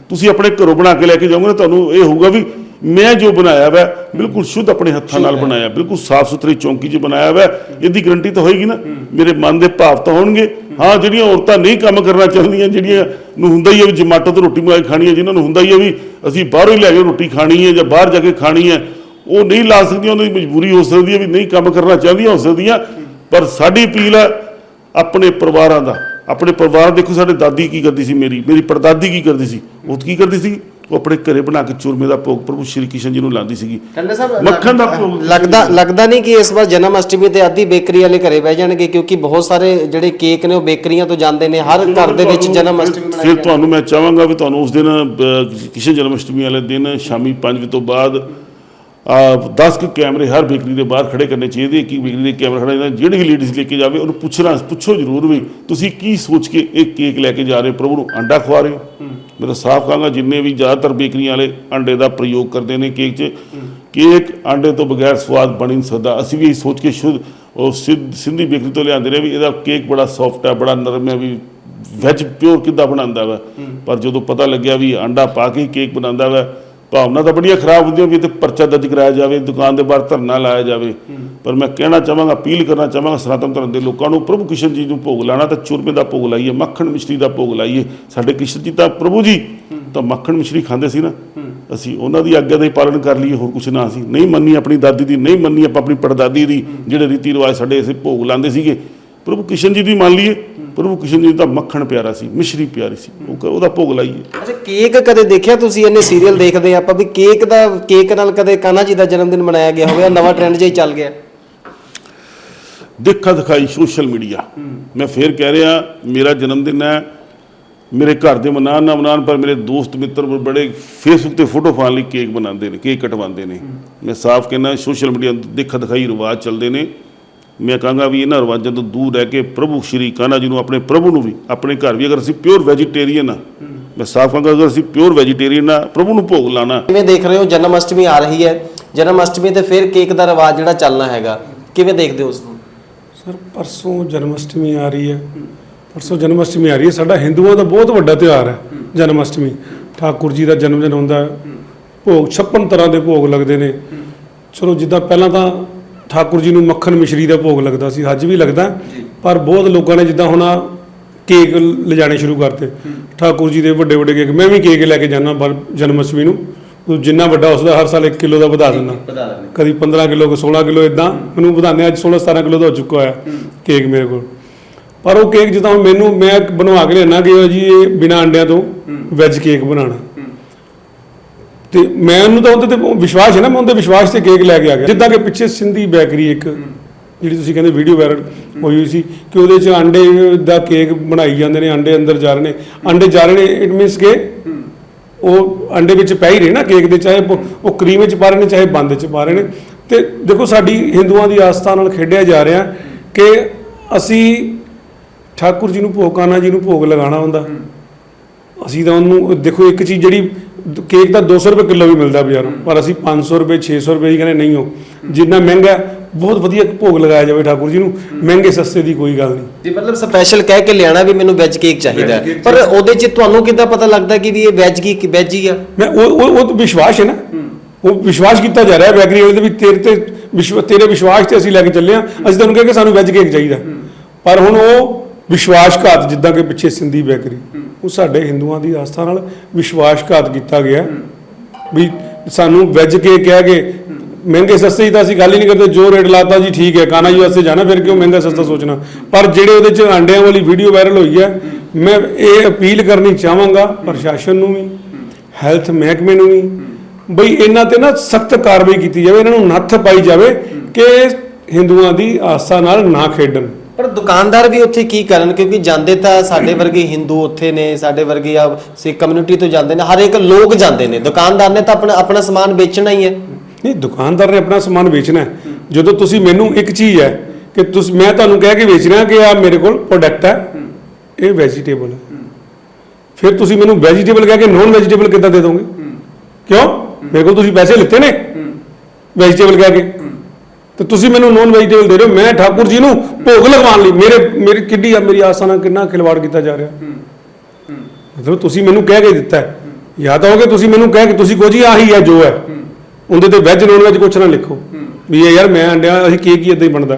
Speaker 1: ਤੁਸੀਂ ਆਪਣੇ ਘਰੋਂ ਬਣਾ ਕੇ ਲੈ ਕੇ ਜਾਓਗੇ ਨਾ ਤੁਹਾਨੂੰ ਇਹ ਹੋਊਗਾ ਵੀ ਮੈਂ ਜੋ ਬਣਾਇਆ ਵਾ ਬਿਲਕੁਲ ਸ਼ੁੱਧ ਆਪਣੇ ਹੱਥਾਂ ਨਾਲ ਬਣਾਇਆ ਬਿਲਕੁਲ ਸਾਫ਼ ਸੁਥਰੀ ਚੌਂਕੀ 'ਚ ਬਣਾਇਆ ਵਾ ਇਹਦੀ ਗਰੰਟੀ ਤਾਂ ਹੋਏਗੀ ਨਾ। ਮੇਰੇ ਮਨ ਦੇ ਭਾਵ ਤਾਂ ਹੋਣਗੇ। ਹਾਂ ਜਿਹੜੀਆਂ ਔਰਤਾਂ ਨਹੀਂ ਕੰਮ ਕਰਨਾ ਚਾਹੁੰਦੀਆਂ ਜਿਹੜੀਆਂ ਨੂੰ ਹੁੰਦਾ ਹੀ ਹੈ ਵੀ ਜਮਾਟੋ ਤੋਂ ਰੋਟੀ ਮੰਗਾ ਕੇ ਖਾਣੀ ਹੈ ਜਿਨ੍ਹਾਂ ਨੂੰ ਹੁੰਦਾ ਹੀ ਹੈ ਵੀ ਅਸੀਂ ਬਾਹਰੋਂ ਹੀ ਲੈ ਕੇ ਰੋਟੀ ਖਾਣੀ ਹੈ ਜਾਂ ਬਾਹਰ ਜਾ ਕੇ ਖਾਣੀ ਹੈ ਉਹ ਨਹੀਂ ਲਾ ਸਕਦੀਆਂ ਉਹਨਾਂ ਦੀ ਮਜਬੂਰੀ ਹੋ ਸਕਦੀ ਹੈ ਵੀ ਨਹੀਂ ਕੰਮ ਕਰਨਾ ਚਾਹੁੰਦੀਆਂ ਹੋ ਸਕਦੀਆਂ। ਪਰ ਸਾਡੀ ਅਪੀਲ ਹੈ ਆਪਣੇ ਪਰਿਵਾਰਾਂ ਦਾ ਆਪਣੇ ਪਰਿਵਾਰ ਦੇਖੋ ਸਾਡੇ ਦਾਦੀ ਕੀ ਕਰਦੀ ਸੀ ਮੇਰੀ ਮੇਰੀ ਪੜਦਾਦੀ ਕੀ ਕਰਦੀ ਸੀ ਉਹ ਕੀ ਕਰਦੀ ਸੀ? ਉਹ ਆਪਣੇ ਘਰੇ ਬਣਾ ਕੇ ਚੂਰਮੇ ਦਾ ਭੋਗ ਪ੍ਰਭੂ ਸ਼੍ਰੀ ਕ੍ਰਿਸ਼ਨ ਜੀ ਨੂੰ ਲਾਉਂਦੀ ਸੀਗੀ।
Speaker 4: ਟੰਡੇ ਸਾਹਿਬ
Speaker 1: ਮੱਖਣ ਦਾ ਭੋਗ।
Speaker 4: ਲੱਗਦਾ ਲੱਗਦਾ ਨਹੀਂ ਕਿ ਇਸ ਵਾਰ ਜਨਮ ਅਸ਼ਟਮੀ ਤੇ ਅੱਧੀ ਬੇਕਰੀ ਵਾਲੇ ਘਰੇ ਬਹਿ ਜਾਣਗੇ ਕਿਉਂਕਿ ਬਹੁਤ ਸਾਰੇ ਜਿਹੜੇ ਕੇਕ ਨੇ ਉਹ ਬੇਕਰੀਆਂ ਤੋਂ ਜਾਂਦੇ ਨੇ ਹਰ ਘਰ ਦੇ ਵਿੱਚ ਜਨਮ ਅਸ਼ਟਮੀ ਮਨਾਈ
Speaker 1: ਫਿਰ ਤੁਹਾਨੂੰ ਮੈਂ ਚਾਹਾਂਗਾ ਵੀ ਤੁਹਾਨੂੰ ਉਸ ਦਿਨ ਕ੍ਰਿਸ਼ਨ ਜਨਮ ਅਸ਼ਟਮੀ ਵਾਲੇ ਦਿਨ ਸ਼ਾਮੀ 5 ਵਜੇ ਤੋਂ ਬਾਅਦ 10 ਕੁ ਕੈਮਰੇ ਹਰ ਬੇਕਰੀ ਦੇ ਬਾਹਰ ਖੜੇ ਕਰਨੇ ਚਾਹੀਦੇ ਇੱਕ ਬੇਕਰੀ ਦੇ ਕੈਮਰਾ ਖੜਾ ਜਾਂਦਾ ਜਿਹੜੀ ਵੀ ਲੇਡੀਜ਼ ਲੈ ਕੇ ਜਾਵੇ ਉਹਨੂੰ ਪੁੱਛਣਾ ਪੁੱਛੋ ਜ਼ਰੂਰ ਵੀ ਤੁਸੀਂ ਕੀ ਸੋਚ ਕੇ ਇਹ ਕੇਕ ਲੈ ਕੇ ਜਾ ਰਹੇ ਪ੍ਰਭੂ ਨੂੰ ਅੰਡਾ ਖਵਾ ਰਹੇ ਹੋ? ਮੈਂ ਤਾਂ ਸਾਫ਼ ਕਹਾਂਗਾ ਜਿੰਨੇ ਵੀ ਜ਼ਿਆਦਾਤਰ ਬੇਕਰੀਆਂ ਵਾਲੇ ਅੰਡੇ ਦਾ ਪ੍ਰਯੋਗ ਕਰਦੇ ਨੇ ਕੇਕ 'ਚ ਕੇਕ ਅੰਡੇ ਤੋਂ ਬਗੈਰ ਸਵਾਦ ਬਣ ਨਹੀਂ ਸਕਦਾ। ਅਸੀਂ ਵੀ ਇਹ ਸੋਚ ਕੇ ਸ਼ੁੱਧ ਉਹ ਸਿੱਧ- ਸਿੰਧੀ ਬੇਕਰੀ ਤੋਂ ਲਿਆਂਦੇ ਨੇ ਵੀ ਇਹਦਾ ਕੇਕ ਬੜਾ ਸੌਫਟ ਹੈ ਬੜਾ ਨਰਮ ਹੈ ਵੀ ਵੈਜ ਪਿਓਰ ਕਿੱਦਾਂ ਬਣਾਉਂਦਾ ਵਾ? ਪਰ ਜਦੋਂ ਪਤਾ ਲੱਗਿਆ ਵੀ ਅੰਡਾ ਪਾ ਕੇ ਕੇਕ ਬਣਾਉਂਦਾ ਵਾ ਭਾਵਨਾ ਤਾਂ ਬੜੀਆਂ ਖਰਾਬ ਹੁੰਦੀਆਂ ਵੀ ਤੇ ਪਰਚਾ ਦਰਜ ਕਰਾਇਆ ਜਾਵੇ ਦੁਕਾਨ ਦੇ ਬਾਹਰ ਧਰਨਾ ਲਾਇਆ ਜਾਵੇ। ਪਰ ਮੈਂ ਕਹਿਣਾ ਚਾਹਾਂਗਾ ਅਪੀਲ ਕਰਨਾ ਚਾਹਾਂਗਾ ਸਨਾਤਨ ਧਰਮ ਦੇ ਲੋਕਾਂ ਨੂੰ ਪ੍ਰਭੂ ਕ੍ਰਿਸ਼ਨ ਜੀ ਨੂੰ ਭੋਗ ਲਾਣਾ ਤਾਂ ਚੂਰਮੇ ਦਾ ਭੋਗ ਲਾਈਏ ਮੱਖਣ ਮਿਸ਼ਰੀ ਦਾ ਭੋਗ ਲਾਈਏ। ਸਾਡੇ ਕ੍ਰਿਸ਼ਨ ਜੀ ਤਾਂ ਪ੍ਰਭੂ ਜੀ ਤਾਂ ਮੱਖਣ ਮਿਸ਼ਰੀ ਖਾਂਦੇ ਸੀ ਨਾ। ਅਸੀਂ ਉਹਨਾਂ ਦੀ ਆਗਿਆ ਦਾ ਹੀ ਪਾਲਣ ਕਰ ਲਈਏ ਹੋਰ ਕੁਝ ਨਾ ਸੀ। ਨਹੀਂ ਮੰਨੀ ਆਪਣੀ ਦਾਦੀ ਦੀ ਨਹੀਂ ਮੰਨੀ ਆਪਾਂ ਆਪਣੀ ਪੜਦਾਦੀ ਦੀ ਜਿਹੜੇ ਰੀਤੀ ਰਿਵਾਜ ਸਾਡੇ ਅਸੀਂ ਭੋਗ ਲਾਉਂਦੇ ਸੀਗੇ। ਪ੍ਰਭੂ ਕ੍ਰਿਸ਼ਨ ਜੀ ਦੀ ਮੰਨ ਲਈਏ। ਪ੍ਰਭੂ ਕ੍ਰਿਸ਼ਨ ਜੀ ਦਾ ਮੱਖਣ ਪਿਆਰਾ ਸੀ ਮਿਸ਼ਰੀ ਪਿਆਰੀ ਸੀ। ਉਹ ਉਹਦਾ ਭੋਗ ਲਾਈਏ।
Speaker 4: ਅੱਛਾ ਕੇਕ ਕਦੇ ਦੇਖਿਆ ਤੁਸੀਂ ਇਹਨੇ ਸੀਰੀਅਲ ਦੇਖਦੇ ਆਪਾਂ ਵੀ ਕੇਕ ਦਾ ਕੇਕ ਨਾਲ ਕਦੇ ਕਾਨਾ ਜੀ ਦਾ ਜਨਮ ਦਿਨ ਮਨਾਇਆ ਗਿਆ ਹੋਵੇ ਨਵਾਂ ਟ੍ਰੈਂਡ ਜਿਹਾ ਚੱਲ ਗਿਆ?
Speaker 1: ਦੇਖਾ ਦਿਖਾਈ ਸੋਸ਼ਲ ਮੀਡੀਆ ਮੈਂ ਫੇਰ ਕਹਿ ਰਿਹਾ ਮੇਰਾ ਜਨਮ ਦਿਨ ਹੈ ਮੇਰੇ ਘਰ ਦੇ ਮਨਾਉਣ ਨਾ ਮਨਾਉਣ ਪਰ ਮੇਰੇ ਦੋਸਤ ਮਿੱਤਰ ਬੜੇ ਫੇਸਬੁੱਕ ਤੇ ਫੋਟੋ ਪਾਉਣ ਲਈ ਕੇਕ ਬਣਾਉਂਦੇ ਨੇ ਕੇਕ ਕਟਵਾਉਂਦੇ ਨੇ। ਮੈਂ ਸਾਫ਼ ਕਹਿੰਦਾ ਸੋਸ਼ਲ ਮੀਡੀਆ ਦੇਖਾ ਦਿਖਾਈ ਰਿਵਾਜ ਚੱਲਦੇ ਨੇ। ਮੈਂ ਕਹਾਂਗਾ ਵੀ ਇਹਨਾਂ ਰਿਵਾਜਾਂ ਤੋਂ ਦੂਰ ਰਹਿ ਕੇ ਪ੍ਰਭੂ ਸ਼੍ਰੀ ਕਾਨਾ ਜੀ ਨੂੰ ਆਪਣੇ ਪ੍ਰਭੂ ਨੂੰ ਵੀ ਆਪਣੇ ਘਰ ਵੀ ਅਗਰ ਅਸੀਂ ਪਿਓਰ ਵੈਜੀਟੇਰੀਅਨ ਆ ਮੈਂ ਸਾਫ਼ ਕਹਾਂਗਾ ਅਗਰ ਅਸੀਂ ਪਿਓਰ ਵੈਜੀਟੇਰੀਅਨ ਆ ਪ੍ਰਭੂ ਨੂੰ ਭੋਗ ਲਾਣਾ।
Speaker 4: ਕਿਵੇਂ ਦੇਖ ਰਹੇ ਹੋ ਜਨਮ ਅਸ਼ਟਮੀ ਆ ਰਹੀ ਹੈ। ਜਨਮ ਅਸ਼ਟਮੀ ਤੇ ਫਿਰ ਕੇਕ ਦਾ ਰਿਵਾਜ ਜਿਹੜਾ ਚੱਲਣਾ ਹੈਗਾ ਕਿਵੇਂ ਦੇਖਦੇ ਹੋ ਉਸ ਨੂੰ?
Speaker 3: ਸਰ ਪਰਸੋਂ ਜਨਮ ਅਸ਼ਟਮੀ ਆ ਰਹੀ ਹੈ। ਪਰਸੋਂ ਜਨਮ ਅਸ਼ਟਮੀ ਆ ਰਹੀ ਹੈ। ਸਾਡਾ ਹਿੰਦੂਆਂ ਦਾ ਬਹੁਤ ਵੱਡਾ ਤਿਉਹਾਰ ਹੈ ਜਨਮ ਅਸ਼ਟਮੀ। ਠਾਕੁਰ ਜੀ ਦਾ ਜਨਮ ਦਿਨ ਹੁੰਦਾ ਭੋਗ 56 ਤਰ੍ਹਾਂ ਦੇ ਭੋਗ ਲੱਗਦੇ ਨੇ। ਚਲੋ ਜਿੱਦਾਂ ਪਹਿਲਾਂ ਤਾਂ ਠਾਕੁਰ ਜੀ ਨੂੰ ਮੱਖਣ ਮਿਸ਼ਰੀ ਦਾ ਭੋਗ ਲੱਗਦਾ ਸੀ ਅੱਜ ਵੀ ਲੱਗਦਾ। ਪਰ ਬਹੁਤ ਲੋਕਾਂ ਨੇ ਜਿੱਦਾਂ ਹੁਣ ਕੇਕ ਲਿਜਾਣੇ ਸ਼ੁਰੂ ਕਰਤੇ। ਠਾਕੁਰ ਜੀ ਦੇ ਵੱਡੇ ਵੱਡੇ ਕੇਕ ਮੈਂ ਵੀ ਕੇਕ ਲੈ ਕੇ ਜਾਣਾ ਜਨਮ ਅਸ਼ਟਮੀ ਨੂੰ। ਉਹ ਜਿੰਨਾ ਵੱਡਾ ਉਸਦਾ ਹਰ ਸਾਲ 1 ਕਿਲੋ ਦਾ ਵਧਾ ਦਿੰਦਾ। ਕਦੀ 15 ਕਿਲੋ ਕੋ 16 ਕਿਲੋ ਇਦਾਂ ਮੈਨੂੰ ਵਧਾਉਂਦੇ ਅੱਜ 16 17 ਕਿਲੋ ਦਾ ਹੋ ਚੁੱਕਾ ਹੋਇਆ ਕੇਕ ਮੇਰੇ ਕੋਲ। ਪਰ ਉਹ ਕੇਕ ਜਿੱਦਾਂ ਮੈਨੂੰ ਮੈਂ ਬਣਵਾ ਕੇ ਲੈਣਾ ਕਿ ਜੀ ਇਹ ਬਿਨਾ ਅੰਡਿਆਂ ਤੋਂ ਵੈਜ ਕੇਕ ਬਣਾਉਣਾ। ਤੇ ਮੈਂ ਉਹਨੂੰ ਤਾਂ ਉਹਦੇ ਤੇ ਵਿਸ਼ਵਾਸ ਹੈ ਨਾ, ਮੈਂ ਉਹਦੇ ਵਿਸ਼ਵਾਸ ਤੇ ਕੇਕ ਲੈ ਕੇ ਆ ਗਿਆ। ਜਿੱਦਾਂ ਕਿ ਪਿੱਛੇ ਸਿੰਧੀ ਬੇਕਰੀ ਇੱਕ, ਜਿਹੜੀ ਤੁਸੀਂ ਕਹਿੰਦੇ ਵੀਡੀਓ ਵਾਇਰਲ ਹੋਈ ਹੋਈ ਸੀ, ਕਿ ਉਹਦੇ 'ਚ ਆਂਡੇ ਦਾ ਕੇਕ ਬਣਾਈ ਜਾਂਦੇ ਨੇ ਆਂਡੇ ਅੰਦਰ ਜਾ ਰਹੇ ਨੇ। ਆਂਡੇ ਜਾ ਰਹੇ ਨੇ ਇਟ ਮੀਨਸ ਕਿ ਉਹ ਅੰਡੇ ਵਿੱਚ ਪੈ ਹੀ ਰਹੇ ਨਾ ਕੇਕ ਦੇ, ਚਾਹੇ ਉਹ- ਕਰੀਮ ਵਿੱਚ ਪਾ ਰਹੇ ਨੇ, ਚਾਹੇ ਬੰਦ ਵਿੱਚ ਪਾ ਰਹੇ ਨੇ। ਤੇ ਦੇਖੋ, ਸਾਡੀ ਹਿੰਦੂਆਂ ਦੀ ਆਸਥਾ ਨਾਲ ਖੇਡਿਆ ਜਾ ਰਿਹਾ ਕਿ ਅਸੀਂ ਠਾਕੁਰ ਜੀ ਨੂੰ ਭੋਗ, ਕਾਨਾ ਜੀ ਨੂੰ ਭੋਗ ਲਗਾਉਣਾ ਹੁੰਦਾ। ਅਸੀਂ ਤਾਂ ਉਹਨੂੰ ਦੇਖੋ, ਇੱਕ ਚੀਜ਼ ਜਿਹੜੀ ਕੇਕ ਤਾਂ 200 ਰੁਪਏ ਕਿਲੋ ਵੀ ਮਿਲਦਾ ਬਾਜ਼ਾਰੋਂ ਪਰ ਅਸੀਂ 500 ਰੁਪਏ 600 ਰੁਪਏ ਦੀ ਕਹਿੰਦੇ ਨਹੀਂ ਹੋ। ਜਿੰਨਾ ਮਹਿੰਗਾ ਹੈ, ਬਹੁਤ ਵਧੀਆ ਭੋਗ ਲਗਾਇਆ ਜਾਵੇ ਠਾਕੁਰ ਜੀ ਨੂੰ ਮਹਿੰਗੇ ਸਸਤੇ ਦੀ ਕੋਈ ਗੱਲ ਨਹੀਂ।
Speaker 4: ਜੀ ਮਤਲਬ ਸਪੈਸ਼ਲ ਕਹਿ ਕੇ ਲਿਆਣਾ ਵੀ ਮੈਨੂੰ ਵੈਜ ਕੇਕ ਚਾਹੀਦਾ ਹੈ। ਪਰ ਉਹਦੇ 'ਚ ਤੁਹਾਨੂੰ ਕਿੱਦਾਂ ਪਤਾ ਲੱਗਦਾ ਕਿ ਵੀ ਇਹ ਵੈਜ ਕੀ ਵੈਜ ਹੀ ਆ?
Speaker 3: ਮੈਂ ਉਹ ਉਹ ਉਹ ਤਾਂ ਵਿਸ਼ਵਾਸ ਹੈ ਨਾ। ਉਹ ਵਿਸ਼ਵਾਸ ਕੀਤਾ ਜਾ ਰਿਹਾ ਬੈਕਰੀ ਵਾਲੇ ਦੇ ਵੀ ਤੇਰੇ ਤੇ ਵਿਸ਼ਵ ਤੇਰੇ ਵਿਸ਼ਵਾਸ ਤੇ ਅਸੀਂ ਲੈ ਕੇ ਚੱਲੇ ਆ ਅਸੀਂ ਤੁਹਾਨੂੰ ਕਿਹਾ ਕਿ ਸਾਨੂੰ ਵੈਜ ਕੇਕ ਚਾਹੀਦਾ। ਪਰ ਹੁਣ ਉਹ ਵਿਸ਼ਵਾਸਘਾਤ ਜਿੱਦਾਂ ਕਿ ਪਿੱਛੇ ਸਿੰਧੀ ਬੇਕਰੀ ਉਹ ਸਾਡੇ ਹਿੰਦੂਆਂ ਦੀ ਆਸਥਾ ਨਾਲ ਵਿਸ਼ਵਾਸਘਾਤ ਕੀਤਾ ਗਿਆ। ਵੀ ਸਾਨੂੰ ਵੈਜ ਕੇ ਕਹਿ ਕੇ ਮਹਿੰਗੇ ਸਸਤੇ ਦੀ ਤਾਂ ਅਸੀਂ ਗੱਲ ਹੀ ਨਹੀਂ ਕਰਦੇ, ਜੋ ਰੇਟ ਲਾਤਾ ਜੀ ਠੀਕ ਹੈ, ਕਾਨਾ ਜੀ ਵਾਸਤੇ ਜਾਣਾ, ਫਿਰ ਕਿਉਂ ਮਹਿੰਗਾ ਸਸਤਾ ਸੋਚਣਾ? ਪਰ ਜਿਹੜੇ ਉਹਦੇ ਚ ਆਂਡਿਆਂ ਵਾਲੀ ਵੀਡੀਓ ਵਾਇਰਲ ਹੋਈ ਹੈ, ਮੈਂ ਇਹ ਅਪੀਲ ਕਰਨੀ ਚਾਹਾਂਗਾ ਪ੍ਰਸ਼ਾਸਨ ਨੂੰ ਵੀ ਹੈਲਥ ਮਹਿਕਮੇ ਨੂੰ ਵੀ, ਬਈ ਇਹਨਾਂ ਤੇ ਨਾ ਸਖਤ ਕਾਰਵਾਈ ਕੀਤੀ ਜਾਵੇ, ਇਹਨਾਂ ਨੂੰ ਨੱਥ ਪਾਈ ਜਾਵੇ ਕਿ ਹਿੰਦੂਆਂ ਦੀ ਆਸਥਾ ਨਾਲ ਨਾ ਖੇਡਣ।
Speaker 4: ਪਰ ਦੁਕਾਨਦਾਰ ਵੀ ਉੱਥੇ ਕੀ ਕਰਨ? ਕਿਉਂਕਿ ਜਾਂਦੇ ਤਾਂ ਸਾਡੇ ਵਰਗੇ ਹਿੰਦੂ ਉੱਥੇ ਨੇ ਸਾਡੇ ਵਰਗੇ ਆ ਸਿੱਖ ਕਮਿਊਨਿਟੀ ਤੋਂ ਜਾਂਦੇ ਨੇ ਹਰ ਇੱਕ ਲੋਕ ਜਾਂਦੇ ਨੇ। ਦੁਕਾਨਦਾਰ ਨੇ ਤਾਂ ਆਪਣਾ ਆਪਣਾ ਸਮਾਨ ਵੇਚਣਾ ਹੀ ਹੈ।
Speaker 3: ਨਹੀਂ ਦੁਕਾਨਦਾਰ ਨੇ ਆਪਣਾ ਸਮਾਨ ਵੇਚਣਾ ਹੈ। ਜਦੋਂ ਤੁਸੀਂ ਮੈਨੂੰ ਇੱਕ ਚੀਜ਼ ਹੈ ਕਿ ਤੁਸੀਂ ਮੈਂ ਤੁਹਾਨੂੰ ਕਹਿ ਕੇ ਵੇਚ ਰਿਹਾ ਕਿ ਆ ਮੇਰੇ ਕੋਲ ਪ੍ਰੋਡਕਟ ਹੈ ਇਹ ਵੈਜੀਟੇਬਲ ਹੈ। ਫਿਰ ਤੁਸੀਂ ਮੈਨੂੰ ਵੈਜੀਟੇਬਲ ਕਹਿ ਕੇ ਨੋਨ ਵੈਜੀਟੇਬਲ ਕਿੱਦਾਂ ਦੇ ਦੋਗੇ? ਕਿਉਂ? ਮੇਰੇ ਕੋਲ ਤੁਸੀਂ ਪੈਸੇ ਲਿੱਤੇ ਨੇ। ਵੈਜੀਟੇਬਲ ਕਹਿ ਕੇ। ਤੇ ਤੁਸੀਂ ਮੈਨੂੰ ਨੋਨ ਵੈਜੀਟੇਬਲ ਦੇ ਰਹੇ ਹੋ। ਮੈਂ ਠਾਕੁਰ ਜੀ ਨੂੰ ਭੋਗ ਲਗਵਾਉਣ ਲਈ ਮੇਰੇ ਮੇਰੀ ਕਿੱਡੀ ਆ ਮੇਰੀ ਆਸਾਂ ਨਾਲ ਕਿੰਨਾ ਖਿਲਵਾੜ ਕੀਤਾ ਜਾ ਰਿਹਾ। ਮਤਲਬ ਤੁਸੀਂ ਮੈਨੂੰ ਕਹਿ ਕੇ ਦਿੱਤਾ ਹੈ। ਜਾਂ ਤਾਂ ਹੋਗੇ ਤੁਸੀਂ ਮੈਨੂੰ ਕਹਿ ਕੇ ਤੁਸੀਂ ਕਹੋ ਜੀ ਆਹੀ ਹੈ ਜੋ ਹੈ। ਉਹਦੇ ਤੇ ਵੈਜ ਨੋਨ ਵੈਜ ਕੁਛ ਨਾ ਲਿਖੋ। ਵੀ ਇਹ ਯਾਰ ਮੈਂ ਅੰਡਿਆਂ ਅਸੀਂ ਕੇਕ ਹੀ ਇਦਾਂ ਹੀ ਬਣਦਾ।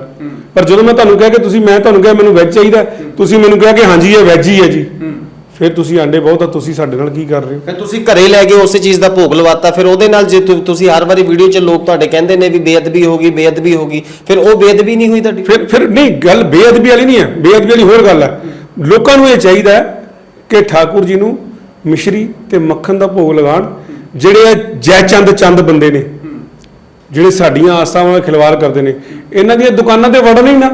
Speaker 3: ਪਰ ਜਦੋਂ ਮੈਂ ਤੁਹਾਨੂੰ ਕਹਿ ਕੇ ਤੁਸੀਂ ਮੈਂ ਤੁਹਾਨੂੰ ਕਿਹਾ ਮੈਨੂੰ ਵੈਜ ਚਾਹੀਦਾ ਤੁਸੀਂ ਮੈਨੂੰ ਕਿਹਾ ਕਿ ਹਾਂਜੀ ਇਹ ਵੈਜ ਹੀ ਹੈ ਜੀ। ਫਿਰ ਤੁਸੀਂ ਆਂਡੇ ਬਹੁਤ ਆ ਤੁਸੀਂ ਸਾਡੇ ਨਾਲ ਕੀ ਕਰ ਰਹੇ ਹੋ?
Speaker 4: ਫਿਰ ਤੁਸੀਂ ਘਰੇ ਲੈ ਕੇ ਉਸੇ ਚੀਜ਼ ਦਾ ਭੋਗ ਲਵਾਤਾ ਫਿਰ ਉਹਦੇ ਨਾਲ ਜੇ ਤੁ- ਤੁਸੀਂ ਹਰ ਵਾਰੀ ਵੀਡੀਓ 'ਚ ਲੋਕ ਤੁਹਾਡੇ ਕਹਿੰਦੇ ਨੇ ਵੀ ਬੇਅਦਬੀ ਹੋ ਗਈ ਬੇਅਦਬੀ ਹੋ ਗਈ ਫਿਰ ਉਹ ਬੇਅਦਬੀ ਨਹੀਂ ਹੋਈ ਤੁਹਾਡੀ?
Speaker 3: ਫਿਰ ਫਿਰ ਨਹੀਂ ਗੱਲ ਬੇਅਦਬੀ ਵਾਲੀ ਨਹੀਂ ਹੈ ਬੇਅਦਬੀ ਵਾਲੀ ਹੋਰ ਗੱਲ ਹੈ। ਲੋਕਾਂ ਨੂੰ ਇਹ ਚਾਹੀਦਾ ਹੈ ਕਿ ਠਾਕੁਰ ਜੀ ਨੂੰ ਮਿਸ਼ਰੀ ਤੇ ਮੱਖਣ ਦਾ ਭੋਗ ਲਗਾਉਣ ਜਿਹੜੇ ਇਹ ਜੈ ਚੰਦ ਚੰਦ ਬੰਦੇ ਨੇ ਜਿਹੜੇ ਸਾਡੀਆਂ ਆਸਾਵਾਂ ਨਾਲ ਖਿਲਵਾੜ ਕਰਦੇ ਨੇ ਇਹਨਾਂ ਦੀਆਂ ਦੁਕਾਨਾਂ ਤੇ ਵੜਨ ਹੀ ਨਾ।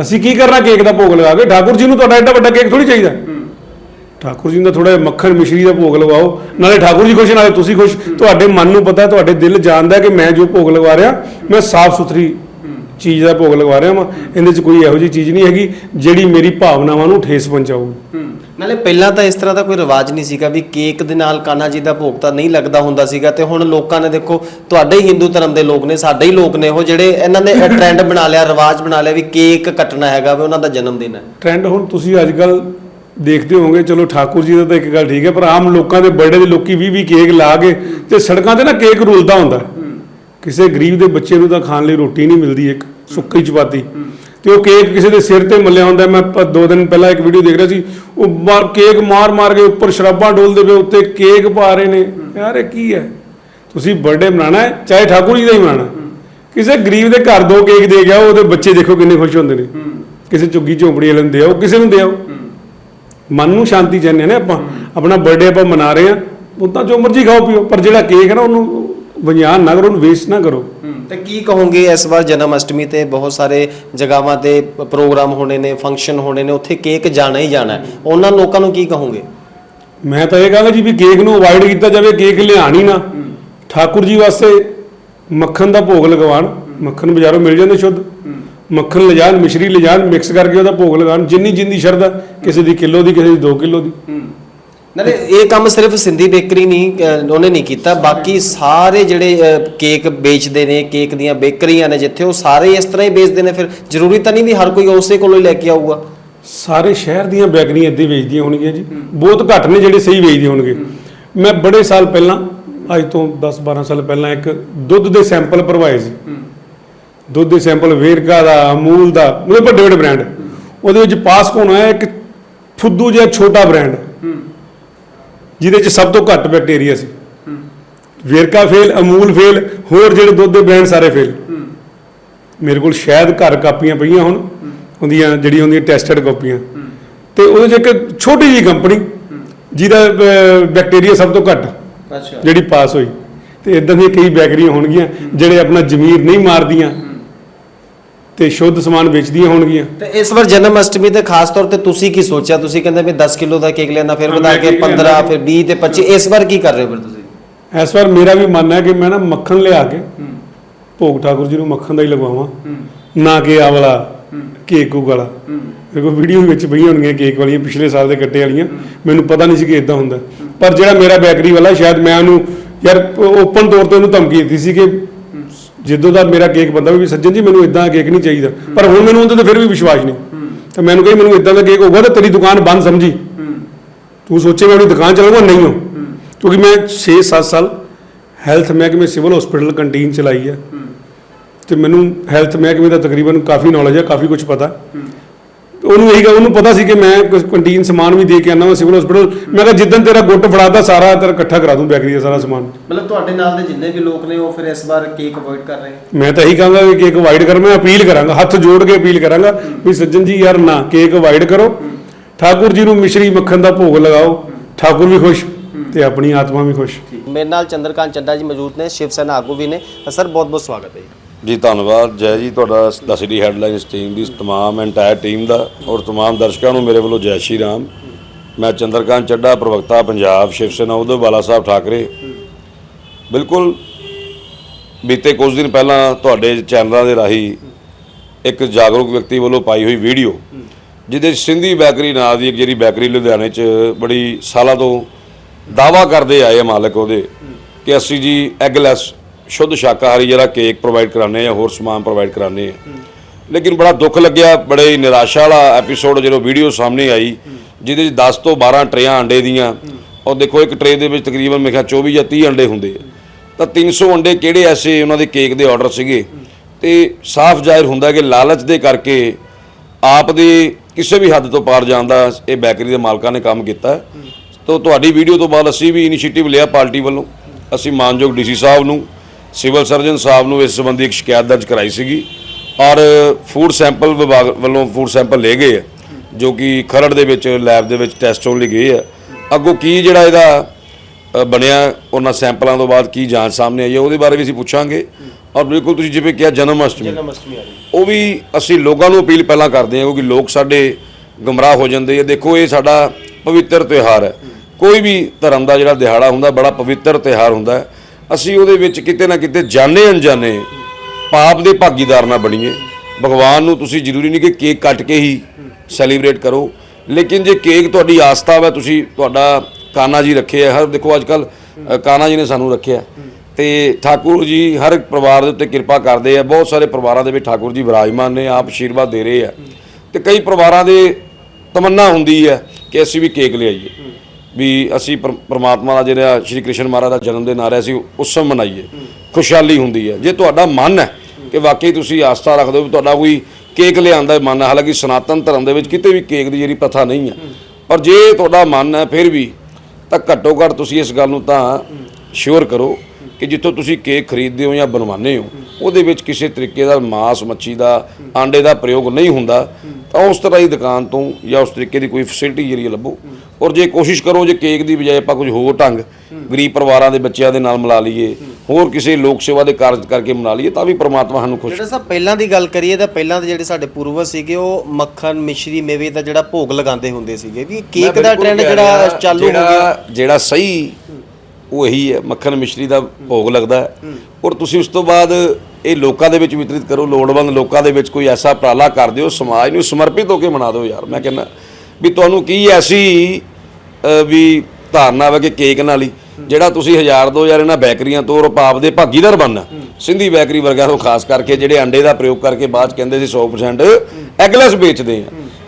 Speaker 3: ਅਸੀਂ ਕੀ ਕਰਨਾ ਕੇਕ ਦਾ ਭੋਗ ਲਗਾ ਕੇ? ਠਾਕੁਰ ਜੀ ਨੂੰ ਤੁਹਾਡਾ ਐਡਾ ਵੱਡਾ ਕੇਕ ਥੋੜੀ ਚਾਹੀਦਾ। ਠਾਕੁਰ ਜੀ ਦਾ ਥੋੜਾ ਜਿਹਾ ਮੱਖਣ ਮਿਸ਼ਰੀ ਦਾ ਭੋਗ ਲਗਾਓ। ਨਾਲੇ ਠਾਕੁਰ ਜੀ ਖੁਸ਼ ਨਾਲੇ ਤੁਸੀਂ ਖੁਸ਼। ਤੁਹਾਡੇ ਮਨ ਨੂੰ ਪਤਾ ਤੁਹਾਡੇ ਦਿਲ ਜਾਣਦਾ ਕਿ ਮੈਂ ਜੋ ਭੋਗ ਲਗਵਾ ਰਿਹਾ ਮੈਂ ਸਾਫ਼ ਸੁਥਰੀ ਚੀਜ਼ ਦਾ ਭੋਗ ਲਗਵਾ ਰਿਹਾ ਵਾਂ। ਇਹਦੇ 'ਚ ਕੋਈ ਇਹੋ ਜਿਹੀ ਚੀਜ਼ ਨਹੀਂ ਹੈਗੀ ਜਿਹੜੀ ਮੇਰੀ ਭਾਵਨਾਵਾਂ ਨੂੰ ਠੇਸ ਪਹੁੰਚਾਊਗੀ
Speaker 4: ਨਾਲੇ ਪਹਿਲਾਂ ਤਾਂ ਇਸ ਤਰ੍ਹਾਂ ਦਾ ਕੋਈ ਰਿਵਾਜ ਨਹੀਂ ਸੀਗਾ ਵੀ ਕੇਕ ਦੇ ਨਾਲ ਕਾਨਾ ਜੀ ਦਾ ਭੋਗ ਤਾਂ ਨਹੀਂ ਲੱਗਦਾ ਹੁੰਦਾ ਸੀਗਾ ਤੇ ਹੁਣ ਲੋਕਾਂ ਨੇ ਦੇਖੋ ਤੁਹਾਡੇ ਹੀ ਹਿੰਦੂ ਧਰਮ ਦੇ ਲੋਕ ਨੇ ਸਾਡੇ ਹੀ ਲੋਕ ਨੇ ਉਹ ਜਿਹੜੇ ਇਹਨਾਂ ਨੇ ਟ੍ਰੈਂਡ ਬਣਾ ਲਿਆ ਰਿਵਾਜ ਬਣਾ ਲਿਆ ਵੀ ਕੇਕ ਕੱਟਣਾ ਹੈਗਾ ਵੀ ਉਹਨਾਂ ਦਾ ਜਨਮ ਦਿਨ ਹੈ।
Speaker 3: ਟ੍ਰੈਂਡ ਹੁਣ ਤੁਸੀਂ ਅੱਜ ਕੱਲ ਦੇਖਦੇ ਹੋਵੋਗੇ ਚਲੋ ਠਾਕੁਰ ਜੀ ਦਾ ਤਾਂ ਇੱਕ ਗੱਲ ਠੀਕ ਹੈ ਪਰ ਆਮ ਲੋਕਾਂ ਦੇ ਬਰਥਡੇ ਦੇ ਲੋਕੀ 20 20 ਕੇਕ ਲਾ ਕੇ ਤੇ ਸੜਕਾਂ ਤੇ ਨਾ ਕੇਕ ਰੁਲਦਾ ਹੁੰਦਾ। ਕਿਸੇ ਗਰੀਬ ਦੇ ਬੱਚੇ ਨੂੰ ਤਾਂ ਖਾਣ ਲਈ ਰੋਟੀ ਨਹੀਂ ਮਿਲਦੀ ਇੱਕ ਸੁੱਕੀ ਚਪਾਤੀ। ਤੇ ਉਹ ਕੇਕ ਕਿਸੇ ਦੇ ਸਿਰ ਤੇ ਮੱਲਿਆ ਹੁੰਦਾ। ਮੈਂ ਦੋ ਦਿਨ ਪਹਿਲਾਂ ਇੱਕ ਵੀਡੀਓ ਦੇਖ ਰਿਹਾ ਸੀ। ਉਹ ਕੇਕ ਮਾਰ ਮਾਰ ਕੇ ਉੱਪਰ ਸ਼ਰਾਬਾਂ ਡੋਲਦੇ ਪਏ ਉੱਤੇ ਕੇਕ ਪਾ ਰਹੇ ਨੇ। ਯਾਰ ਇਹ ਕੀ ਹੈ? ਤੁਸੀਂ ਬਰਥਡੇ ਮਨਾਣਾ ਹੈ ਚਾਹੇ ਠਾਕੁਰ ਜੀ ਦਾ ਹੀ ਮਨਾਣਾ ਕਿਸੇ ਗਰੀਬ ਦੇ ਘਰ ਦੋ ਕੇਕ ਦੇ ਗਿਆ ਉਹਦੇ ਬੱਚੇ ਦੇਖੋ ਕਿੰਨੇ ਖੁਸ਼ ਹੁੰਦੇ ਨੇ। ਕਿਸੇ ਝੁੱਗੀ ਝੋਂਪੜੀ ਵਾਲੇ ਨੂੰ ਦਿਓ ਕਿਸੇ ਨੂੰ ਦਿਓ ਮਨ ਨੂੰ ਸ਼ਾਂਤੀ ਚਾਹੁੰਦੇ ਨੇ ਆਪਾਂ। ਆਪਣਾ ਬਰਥਡੇ ਆਪਾਂ ਮਨਾ ਰਹੇ ਆ ਉਹ ਤਾਂ ਜੋ ਮਰਜ਼ੀ ਖਾਓ ਪੀਓ ਪਰ ਜਿਹੜਾ ਕੇਕ ਹੈ ਨਾ ਉਹਨੂੰ ਵਿਆਨ ਨਾ ਕਰੋ ਉਹਨੂੰ ਵੇਸਟ ਨਾ ਕਰੋ।
Speaker 4: ਤੇ ਕੀ ਕਹੋਗੇ ਇਸ ਵਾਰ ਜਨਮ ਅਸ਼ਟਮੀ ਤੇ ਬਹੁਤ ਸਾਰੇ ਜਗ੍ਹਾਵਾਂ ਤੇ ਪ੍ਰੋਗਰਾਮ ਹੋਣੇ ਨੇ ਫੰਕਸ਼ਨ ਹੋਣੇ ਨੇ ਉੱਥੇ ਕੇਕ ਜਾਣਾ ਹੀ ਜਾਣਾ ਹੈ। ਉਹਨਾਂ ਲੋਕਾਂ ਨੂੰ ਕੀ ਕਹੋਗੇ?
Speaker 3: ਮੈਂ ਤਾਂ ਇਹ ਕਹਾਂਗਾ ਜੀ ਵੀ ਕੇਕ ਨੂੰ ਅਵਾਇਡ ਕੀਤਾ ਜਾਵੇ ਕੇਕ ਲਿਆਣ ਹੀ ਨਾ। ਠਾਕੁਰ ਜੀ ਵਾਸਤੇ ਮੱਖਣ ਦਾ ਭੋਗ ਲਗਵਾਉਣ ਮੱਖਣ ਬਾਜ਼ਾਰੋਂ ਮਿਲ ਜਾਂਦੇ ਸ਼ੁੱਧ। ਮੱਖਣ ਲਿਜਾਣ ਮਿਸ਼ਰੀ ਲਿਜਾਣ ਮਿਕਸ ਕਰਕੇ ਉਹਦਾ ਭੋਗ ਲਗਾਉਣ ਜਿੰਨੀ ਜਿੰਦੀ ਸ਼ਰਧਾ ਕਿਸੇ ਦੀ ਕਿਲੋ ਦੀ ਕਿਸੇ ਦੀ 2 ਕਿਲੋ ਦੀ।
Speaker 4: ਨਾਲੇ ਇਹ ਕੰਮ ਸਿਰਫ ਸਿੰਧੀ ਬੇਕਰੀ ਨਹੀਂ ਉਹਨੇ ਨਹੀਂ ਕੀਤਾ ਬਾਕੀ ਸਾਰੇ ਜਿਹੜੇ ਕੇਕ ਵੇਚਦੇ ਨੇ ਕੇਕ ਦੀਆਂ ਬੇਕਰੀਆਂ ਨੇ ਜਿੱਥੇ ਉਹ ਸਾਰੇ ਇਸ ਤਰ੍ਹਾਂ ਹੀ ਵੇਚਦੇ ਨੇ ਫਿਰ ਜ਼ਰੂਰੀ ਤਾਂ ਨਹੀਂ ਵੀ ਹਰ ਕੋਈ ਉਸੇ ਕੋਲੋਂ ਹੀ ਲੈ ਕੇ ਆਊਗਾ।
Speaker 3: ਸਾਰੇ ਸ਼ਹਿਰ ਦੀਆਂ ਬੈਕਰੀਆਂ ਇੱਦਾਂ ਹੀ ਵੇਚਦੀਆਂ ਹੋਣਗੀਆਂ ਜੀ। ਬਹੁਤ ਘੱਟ ਨੇ ਜਿਹੜੇ ਸਹੀ ਵੇਚਦੇ ਹੋਣਗੇ। ਮੈਂ ਬੜੇ ਸਾਲ ਪਹਿਲਾਂ ਅੱਜ ਤੋਂ 10 12 ਸਾਲ ਪਹਿਲਾਂ ਇੱਕ ਦੁੱਧ ਦੇ ਸੈਂਪਲ ਭਰਵਾਏ ਸੀ। ਦੁੱਧ ਦੇ ਸੈਂਪਲ ਵੇਰਕਾ ਦਾ ਅਮੂਲ ਦਾ ਮਤਲਬ ਵੱਡੇ ਵੱਡੇ ਬ੍ਰਾਂਡ। ਉਹਦੇ ਵਿੱਚ ਪਾਸ ਕੋਣ ਹੋਇਆ ਇੱਕ ਫੁੱਦੂ ਜਿਹਾ ਛੋਟਾ ਬ੍ਰਾਂਡ। ਜਿਹਦੇ ਵਿੱਚ ਸਭ ਤੋਂ ਘੱਟ ਬੈਕਟੀਰੀਆ ਸੀ। ਵੇਰਕਾ ਫੇਲ ਅਮੂਲ ਫੇਲ ਹੋਰ ਜਿਹੜੇ ਦੁੱਧ ਦੇ ਬ੍ਰਾਂਡ ਸਾਰੇ ਫੇਲ ਮੇਰੇ ਕੋਲ ਸ਼ਾਇਦ ਘਰ ਕਾਪੀਆਂ ਪਈਆਂ ਹੁਣ ਉਹਦੀਆਂ ਜਿਹੜੀਆਂ ਹੁੰਦੀਆਂ ਟੈਸਟਡ ਕਾਪੀਆਂ। ਤੇ ਉਹਦੇ 'ਚ ਇੱਕ ਛੋਟੀ ਜਿਹੀ ਕੰਪਨੀ ਜਿਹਦਾ ਬੈਕਟੀਰੀਆ ਸਭ ਤੋਂ ਘੱਟ
Speaker 4: ਅੱਛਾ।
Speaker 3: ਜਿਹੜੀ ਪਾਸ ਹੋਈ। ਤੇ ਇਦਾਂ ਦੀਆਂ ਕਈ ਬੈਕਰੀਆਂ ਹੋਣਗੀਆਂ ਜਿਹੜੇ ਆਪਣਾ ਜ਼ਮੀਰ ਨਹੀਂ ਮਾਰਦੀਆਂ। ਤੇ ਸ਼ੁੱਧ ਸਮਾਨ ਵੇਚਦੀਆਂ ਹੋਣਗੀਆਂ।
Speaker 4: ਤੇ ਇਸ ਵਾਰ ਜਨਮ ਅਸ਼ਟਮੀ ਤੇ ਖਾਸ ਤੌਰ ਤੇ ਤੁਸੀਂ ਕੀ ਸੋਚਿਆ? ਤੁਸੀਂ ਕਹਿੰਦੇ ਵੀ 10 ਕਿਲੋ ਦਾ ਕੇਕ ਲੈਣਾ ਫਿਰ ਵਧਾ ਕੇ
Speaker 3: ਕੇਕ
Speaker 4: 15
Speaker 3: ਲਿਆਂਦਾ।
Speaker 4: ਫਿਰ 20 ਤੇ 25 ਇਸ ਵਾਰ ਕੀ ਕਰ ਰਹੇ ਹੋ ਫਿਰ ਤੁਸੀਂ?
Speaker 3: ਇਸ ਵਾਰ ਮੇਰਾ ਵੀ ਮਨ ਹੈ ਕਿ ਮੈਂ ਨਾ ਮੱਖਣ ਲਿਆ ਕੇ ਭੋਗ ਠਾਕੁਰ ਜੀ ਨੂੰ ਮੱਖਣ ਦਾ ਹੀ ਲਗਵਾਵਾਂ। ਨਾ ਕਿ ਆ ਵਾਲਾ ਕੇਕ ਕੂਕ ਵਾਲਾ। ਕੋਲ ਵੀਡੀਓ ਵਿੱਚ ਪਈਆਂ ਹੋਣਗੀਆਂ ਕੇਕ ਵਾਲੀਆਂ ਪਿਛਲੇ ਸਾਲ ਦੇ ਕੱਟੇ ਵਾਲੀਆਂ। ਮੈਨੂੰ ਪਤਾ ਨਹੀਂ ਸੀ ਕਿ ਇਦਾਂ ਹੁੰਦਾ। ਪਰ ਜਿਹੜਾ ਮੇਰਾ ਬੇਕਰੀ ਵਾਲਾ ਸ਼ਾਇਦ ਮੈਂ ਉਹਨੂੰ ਯਾਰ ਓਪਨ ਤੌਰ ਤੇ ਉਹਨੂੰ ਧਮਕੀ ਦਿੱਤੀ ਸੀ ਕਿ ਜਦੋਂ ਦਾ ਮੇਰਾ ਕੇਕ ਬੰਦਾ ਵੀ ਸੱਜਣ ਜੀ, ਮੈਨੂੰ ਇਦਾਂ ਕੇਕ ਨਹੀਂ ਚਾਹੀਦਾ। ਪਰ ਹੁਣ ਮੈਨੂੰ ਉਹਦੇ ਤੇ ਫਿਰ ਵੀ ਵਿਸ਼ਵਾਸ ਨਹੀਂ। ਤੇ ਮੈਨੂੰ ਕਹੀ, ਮੈਨੂੰ ਇਦਾਂ ਦਾ ਕੇਕ ਹੋਊਗਾ ਤਾਂ ਤੇਰੀ ਦੁਕਾਨ ਬੰਦ ਸਮਝੀ। ਤੂੰ ਸੋਚੇ ਮੈਂ ਆਪਣੀ ਦੁਕਾਨ ਚਲਾਉਂਗਾ ਨਹੀਂ ਹੋ ਕਿਉਂਕਿ ਮੈਂ 6-7 ਸਾਲ ਹੈਲਥ ਮਹਿਕਮੇ ਸਿਵਲ ਹਸਪੀਟਲ ਕੰਟੀਨ ਚਲਾਈ ਹੈ ਤੇ ਮੈਨੂੰ ਹੈਲਥ ਮਹਿਕਮੇ ਦਾ ਤਕਰੀਬਨ ਕਾਫੀ ਨੌਲੇਜ ਹੈ ਕਾਫੀ ਕੁਝ ਪਤਾ। ਉਹਨੂੰ ਇਹੀ ਗੱਲ ਉਹਨੂੰ ਪਤਾ ਸੀ ਕਿ ਮੈਂ ਕੁਝ ਕੰਟੀਨ ਸਮਾਨ ਵੀ ਦੇ ਕੇ ਆਣਾ ਵਾ ਸਿਵਲ ਹਸਪੀਟਲ ਮੈਂ ਕਿਹਾ ਜਿੱਦਣ ਤੇਰਾ ਗੁੱਟ ਫੜਾਦਾ ਸਾਰਾ ਤੇਰਾ ਇਕੱਠਾ ਕਰਾ ਦੂੰ ਬੈਕਰੀ ਦਾ ਸਾਰਾ ਸਮਾਨ।
Speaker 4: ਮਤਲਬ ਤੁਹਾਡੇ ਨਾਲ ਦੇ ਜਿੰਨੇ ਵੀ ਲੋਕ ਨੇ ਉਹ ਫਿਰ ਇਸ ਵਾਰ ਕੇਕ ਅਵੋਇਡ ਕਰ ਰਹੇ?
Speaker 3: ਮੈਂ ਤਾਂ ਇਹੀ ਕਹਾਂਗਾ ਕਿ ਕੇਕ ਅਵਾਇਡ ਕਰ ਮੈਂ ਅਪੀਲ ਕਰਾਂਗਾ ਹੱਥ ਜੋੜ ਕੇ ਅਪੀਲ ਕਰਾਂਗਾ ਵੀ ਸੱਜਣ ਜੀ ਯਾਰ ਨਾ ਕੇਕ ਅਵਾਇਡ ਕਰੋ। ਠਾਕੁਰ ਜੀ ਨੂੰ ਮਿਸ਼ਰੀ ਮੱਖਣ ਦਾ ਭੋਗ ਲਗਾਓ ਠਾਕੁਰ ਵੀ ਖੁਸ਼ ਤੇ ਆਪਣੀ ਆਤਮਾ ਵੀ ਖੁਸ਼।
Speaker 4: ਮੇਰੇ ਨਾਲ ਚੰਦਰਕਾਂਤ ਚੱਡਾ ਜੀ ਮੌਜੂਦ ਨੇ ਸ਼ਿਵ ਸੈਨਾ ਆਗੂ ਵੀ ਨੇ। ਸਰ ਬਹੁਤ ਬਹੁਤ ਸਵਾਗਤ ਹੈ ਜੀ,
Speaker 2: ਧੰਨਵਾਦ ਜੈ ਜੀ, ਤੁਹਾਡਾ ਦਾ ਹੈਡਲਾਈਨਸ ਟੀਮ ਦੀ ਤਮਾਮ ਐਂਟਾਇਰ ਟੀਮ ਦਾ ਔਰ ਤਮਾਮ ਦਰਸ਼ਕਾਂ ਨੂੰ ਮੇਰੇ ਵੱਲੋਂ ਜੈ ਸ਼੍ਰੀ ਰਾਮ। ਮੈਂ ਚੰਦਰਕਾਂਤ ਚੱਡਾ ਪ੍ਰਵਕਤਾ ਪੰਜਾਬ ਸ਼ਿਵ ਸੈਨਾ, ਉਦੋਂ ਬਾਲਾ ਸਾਹਿਬ ਠਾਕਰੇ। ਬਿਲਕੁਲ ਬੀਤੇ ਕੁਝ ਦਿਨ ਪਹਿਲਾਂ ਤੁਹਾਡੇ ਚੈਨਲਾਂ ਦੇ ਰਾਹੀਂ ਇੱਕ ਜਾਗਰੂਕ ਵਿਅਕਤੀ ਵੱਲੋਂ ਪਾਈ ਹੋਈ ਵੀਡੀਓ, ਜਿਹਦੇ 'ਚ ਸਿੰਧੀ ਬੈਕਰੀ ਨਾਂ ਦੀ ਇੱਕ ਜਿਹੜੀ ਬੈਕਰੀ ਲੁਧਿਆਣੇ 'ਚ ਬੜੀ ਸਾਲਾਂ ਤੋਂ ਦਾਵਾ ਕਰਦੇ ਆਏ ਮਾਲਕ ਉਹਦੇ, ਕਿ ਅਸੀਂ ਜੀ ਐਗਲੈਸ ਸ਼ੁੱਧ ਸ਼ਾਕਾਹਾਰੀ ਜਿਹੜਾ ਕੇਕ ਪ੍ਰੋਵਾਈਡ ਕਰਾਉਂਦੇ ਆ ਹੋਰ ਸਮਾਨ ਪ੍ਰੋਵਾਈਡ ਕਰਾਉਂਦੇ ਆ ਲੇਕਿਨ ਬੜਾ ਦੁੱਖ ਲੱਗਿਆ, ਬੜੇ ਹੀ ਨਿਰਾਸ਼ਾ ਵਾਲਾ ਐਪੀਸੋਡ ਜਦੋਂ ਵੀਡੀਓ ਸਾਹਮਣੇ ਆਈ, ਜਿਹਦੇ 'ਚ 10 ਤੋਂ 12 ਟਰੇਆਂ ਅੰਡੇ ਦੀਆਂ। ਔਰ ਦੇਖੋ, ਇੱਕ ਟਰੇ ਦੇ ਵਿੱਚ ਤਕਰੀਬਨ ਮੇਰੇ ਖਿਆਲ 24 ਜਾਂ 30 ਅੰਡੇ ਹੁੰਦੇ ਆ। ਤਾਂ 300 ਅੰਡੇ ਕਿਹੜੇ ਐਸੇ ਉਹਨਾਂ ਦੇ ਕੇਕ ਦੇ ਆਰਡਰ ਸੀਗੇ? ਤੇ ਸਾਫ਼ ਜ਼ਾਹਿਰ ਹੁੰਦਾ ਕਿ ਲਾਲਚ ਦੇ ਕਰਕੇ ਆਪ ਦੇ ਕਿਸੇ ਵੀ ਹੱਦ ਤੋਂ ਪਾਰ ਜਾਣ ਦਾ ਇਹ ਬੈਕਰੀ ਦੇ ਮਾਲਕਾਂ ਨੇ ਕੰਮ ਕੀਤਾ। ਹੈ। ਤਾਂ ਤੁਹਾਡੀ ਵੀਡੀਓ ਤੋਂ ਬਾਅਦ ਅਸੀਂ ਵੀ ਇਨੀਸ਼ੀਏਟਿਵ ਲਿਆ ਪਾਰਟੀ ਵੱਲੋਂ। ਅਸੀਂ ਮਾਨਯੋਗ ਡੀਸੀ ਸਾਹਿਬ ਨੂੰ ਸਿਵਲ ਸਰਜਨ ਸਾਹਿਬ ਨੂੰ ਇਸ ਸੰਬੰਧੀ ਇੱਕ ਸ਼ਿਕਾਇਤ ਦਰਜ ਕਰਾਈ ਸੀਗੀ ਔਰ ਫੂਡ ਸੈਂਪਲ ਵਿਭਾਗ ਵੱਲੋਂ ਫੂਡ ਸੈਂਪਲ ਲਏ ਗਏ ਜੋ ਕਿ ਖਰੜ ਦੇ ਵਿੱਚ ਲੈਬ ਦੇ ਵਿੱਚ ਟੈਸਟ ਹੋਣ ਲਈ ਗਏ ਆ। ਅੱਗੋਂ ਕੀ ਜਿਹੜਾ ਇਹਦਾ ਬਣਿਆ ਉਹਨਾਂ ਸੈਂਪਲਾਂ ਤੋਂ ਬਾਅਦ ਕੀ ਜਾਂਚ ਸਾਹਮਣੇ ਆਈ ਹੈ ਉਹਦੇ ਬਾਰੇ ਵੀ ਅਸੀਂ ਪੁੱਛਾਂਗੇ। ਔਰ ਬਿਲਕੁਲ ਤੁਸੀਂ ਜਿਵੇਂ ਕਿਹਾ ਜਨਮ ਅਸ਼ਟਮੀ ਉਹ ਵੀ ਅਸੀਂ ਲੋਕਾਂ ਨੂੰ ਅਪੀਲ ਪਹਿਲਾਂ ਕਰਦੇ ਹਾਂ ਕਿਉਂਕਿ ਲੋਕ ਸਾਡੇ ਗਮਰਾਹ ਹੋ ਜਾਂਦੇ ਆ। ਦੇਖੋ ਇਹ ਸਾਡਾ ਪਵਿੱਤਰ ਤਿਉਹਾਰ ਹੈ। ਕੋਈ ਵੀ ਧਰਮ ਦਾ ਜਿਹੜਾ ਦਿਹਾੜਾ ਹੁੰਦਾ ਬੜਾ ਪਵਿੱਤਰ ਤਿਉਹਾਰ ਹੁੰਦਾ ਹੈ। ਅਸੀਂ ਉਹਦੇ ਵਿੱਚ ਕਿਤੇ ਨਾ ਕਿਤੇ ਜਾਣੇ ਅਣਜਾਣੇ ਪਾਪ ਦੇ ਭਾਗੀਦਾਰ ਨਾ ਬਣੀਏ। ਭਗਵਾਨ ਨੂੰ ਤੁਸੀਂ ਜ਼ਰੂਰੀ ਨਹੀਂ ਕਿ ਕੇਕ ਕੱਟ ਕੇ ਹੀ ਸੈਲੀਬ੍ਰੇਟ ਕਰੋ। ਲੇਕਿਨ ਜੇ ਕੇਕ ਤੁਹਾਡੀ ਆਸਥਾ ਹੈ ਤੁਸੀਂ ਤੁਹਾਡਾ ਕਾਨਾ ਜੀ ਰੱਖੇ ਹੈ ਹਰ ਦੇਖੋ ਅੱਜ ਕੱਲ ਕਾਨਾ ਜੀ ਨੇ ਸਾਨੂੰ ਰੱਖਿਆ। ਤੇ ਠਾਕੁਰ ਜੀ ਹਰ ਪਰਿਵਾਰ ਦੇ ਉੱਤੇ ਕਿਰਪਾ ਕਰਦੇ ਆ। ਬਹੁਤ ਸਾਰੇ ਪਰਿਵਾਰਾਂ ਦੇ ਵਿੱਚ ਠਾਕੁਰ ਜੀ ਵਿਰਾਜਮਾਨ ਨੇ, ਆਪ ਆਸ਼ੀਰਵਾਦ ਦੇ ਰਹੇ ਆ। ਤੇ ਕਈ ਪਰਿਵਾਰਾਂ ਦੇ ਤਮੰਨਾ ਹੁੰਦੀ ਹੈ ਕਿ ਅਸੀਂ ਵੀ ਕੇਕ ਲਿਆਈਏ। ਵੀ ਅਸੀਂ ਪਰ- ਪ੍ਰਮਾਤਮਾ ਦਾ ਜਿਹੜਾ ਸ਼੍ਰੀ ਕ੍ਰਿਸ਼ਨ ਮਹਾਰਾਜ ਦਾ ਜਨਮ ਦਿਨ ਆ ਰਿਹਾ ਸੀ ਉਤਸਵ ਮਨਾਈਏ। ਖੁਸ਼ਹਾਲੀ ਹੁੰਦੀ ਹੈ। ਜੇ ਤੁਹਾਡਾ ਮਨ ਹੈ ਕਿ ਵਾਕਈ ਤੁਸੀਂ ਆਸਥਾ ਰੱਖਦੇ ਹੋ ਵੀ ਤੁਹਾਡਾ ਕੋਈ ਕੇਕ ਲਿਆਉਣ ਦਾ ਮਨ ਹੈ ਹਾਲਾਂਕਿ ਸਨਾਤਨ ਧਰਮ ਦੇ ਵਿੱਚ ਕਿਤੇ ਵੀ ਕੇਕ ਦੀ ਜਿਹੜੀ ਪ੍ਰਥਾ ਨਹੀਂ ਹੈ। ਪਰ ਜੇ ਤੁਹਾਡਾ ਮਨ ਹੈ ਫਿਰ ਵੀ, ਤਾਂ ਘੱਟੋ ਘੱਟ ਤੁਸੀਂ ਇਸ ਗੱਲ ਨੂੰ ਤਾਂ ਸ਼ੋਰ ਕਰੋ ਕਿ ਜਿੱਥੋਂ ਤੁਸੀਂ ਕੇਕ ਖਰੀਦਦੇ ਹੋ ਜਾਂ ਬਣਵਾਉਂਦੇ ਹੋ, ਉਹਦੇ ਵਿੱਚ ਕਿਸੇ ਤਰੀਕੇ ਦਾ ਮਾਸ ਮੱਛੀ ਦਾ, ਆਂਡੇ ਦਾ ਪ੍ਰਯੋਗ ਨਹੀਂ ਹੁੰਦਾ। ਤਾਂ ਉਸ ਤਰ੍ਹਾਂ ਦੀ ਦੁਕਾਨ ਤੋਂ ਜਾਂ ਉਸ ਤਰੀਕੇ ਦੀ ਕੋਈ ਫੈਸਿਲਿਟੀ ਜਿਹੜੀ ਹੈ ਲੱਭੋ। ਔਰ ਜੇ ਕੋਸ਼ਿਸ਼ ਕਰੋ ਜੇ ਕੇਕ ਦੀ ਬਜਾਏ ਆਪਾਂ ਕੁਝ ਹੋਰ ਢੰਗ ਗਰੀਬ ਪਰਿਵਾਰਾਂ ਦੇ ਬੱਚਿਆਂ ਦੇ ਨਾਲ ਮਿਲਾ ਲਈਏ ਹੋਰ ਕਿਸੇ ਲੋਕ ਸੇਵਾ ਦੇ ਕਾਰਜ ਕਰਕੇ ਮਨਾ ਲਈਏ ਤਾਂ ਵੀ ਪ੍ਰਮਾਤਮਾ ਸਾਨੂੰ ਖੁਸ਼
Speaker 4: ਜਿਹੜਾ ਸਾਹਿਬ ਪਹਿਲਾਂ ਦੀ ਗੱਲ ਕਰੀਏ ਤਾਂ ਪਹਿਲਾਂ ਦੇ ਜਿਹੜੇ ਸਾਡੇ ਪੂਰਵਜ ਸੀਗੇ ਉਹ ਮੱਖਣ ਮਿਸ਼ਰੀ ਮੇਵੇ ਦਾ ਜਿਹੜਾ ਭੋਗ ਲਗਾਉਂਦੇ ਹੁੰਦੇ ਸੀਗੇ ਵੀ ਕੇਕ ਦਾ ਟ੍ਰੈਂਡ ਜਿਹੜਾ ਚਾਲੂ ਹੋ ਗਿਆ।
Speaker 2: ਜਿਹੜਾ ਸਹੀ ਉਹ ਇਹੀ ਹੈ ਮੱਖਣ ਮਿਸ਼ਰੀ ਦਾ ਭੋਗ ਲੱਗਦਾ ਔਰ ਤੁਸੀਂ ਉਸ ਤੋਂ ਬਾਅਦ ਇਹ ਲੋਕਾਂ ਦੇ ਵਿੱਚ ਵਿਤਰਿਤ ਕਰੋ ਲੋੜਵੰਦ ਲੋਕਾਂ ਦੇ ਵਿੱਚ ਕੋਈ ਐਸਾ ਉਪਰਾਲਾ ਕਰ ਦਿਓ ਸਮਾਜ ਨੂੰ ਸਮਰਪਿਤ ਹੋ ਕੇ ਮਨਾ ਦਿਓ ਯਾਰ। ਮੈਂ ਕਹਿੰਦਾ ਵੀ ਤੁਹਾਨੂੰ ਕੀ ਐਸੀ ਵੀ ਧਾਰਨਾ ਵਾ ਕਿ ਕੇਕ ਨਾਲ ਹੀ, ਜਿਹੜਾ ਤੁਸੀਂ 1000 2000 ਇਹਨਾਂ ਬੈਕਰੀਆਂ ਤੋਂ ਰੁਪਾਪ ਦੇ ਭਾਗੀਦਾਰ ਬਣਨਾ। ਸਿੰਧੀ ਬੈਕਰੀ ਵਰਗਾ ਤੋਂ ਖਾਸ ਕਰਕੇ ਜਿਹੜੇ ਅੰਡੇ ਦਾ ਪ੍ਰਯੋਗ ਕਰਕੇ ਬਾਅਦ ਚ ਕਹਿੰਦੇ ਸੀ 100% ਐਗਲੈਸ ਵੇਚਦੇ ਆ।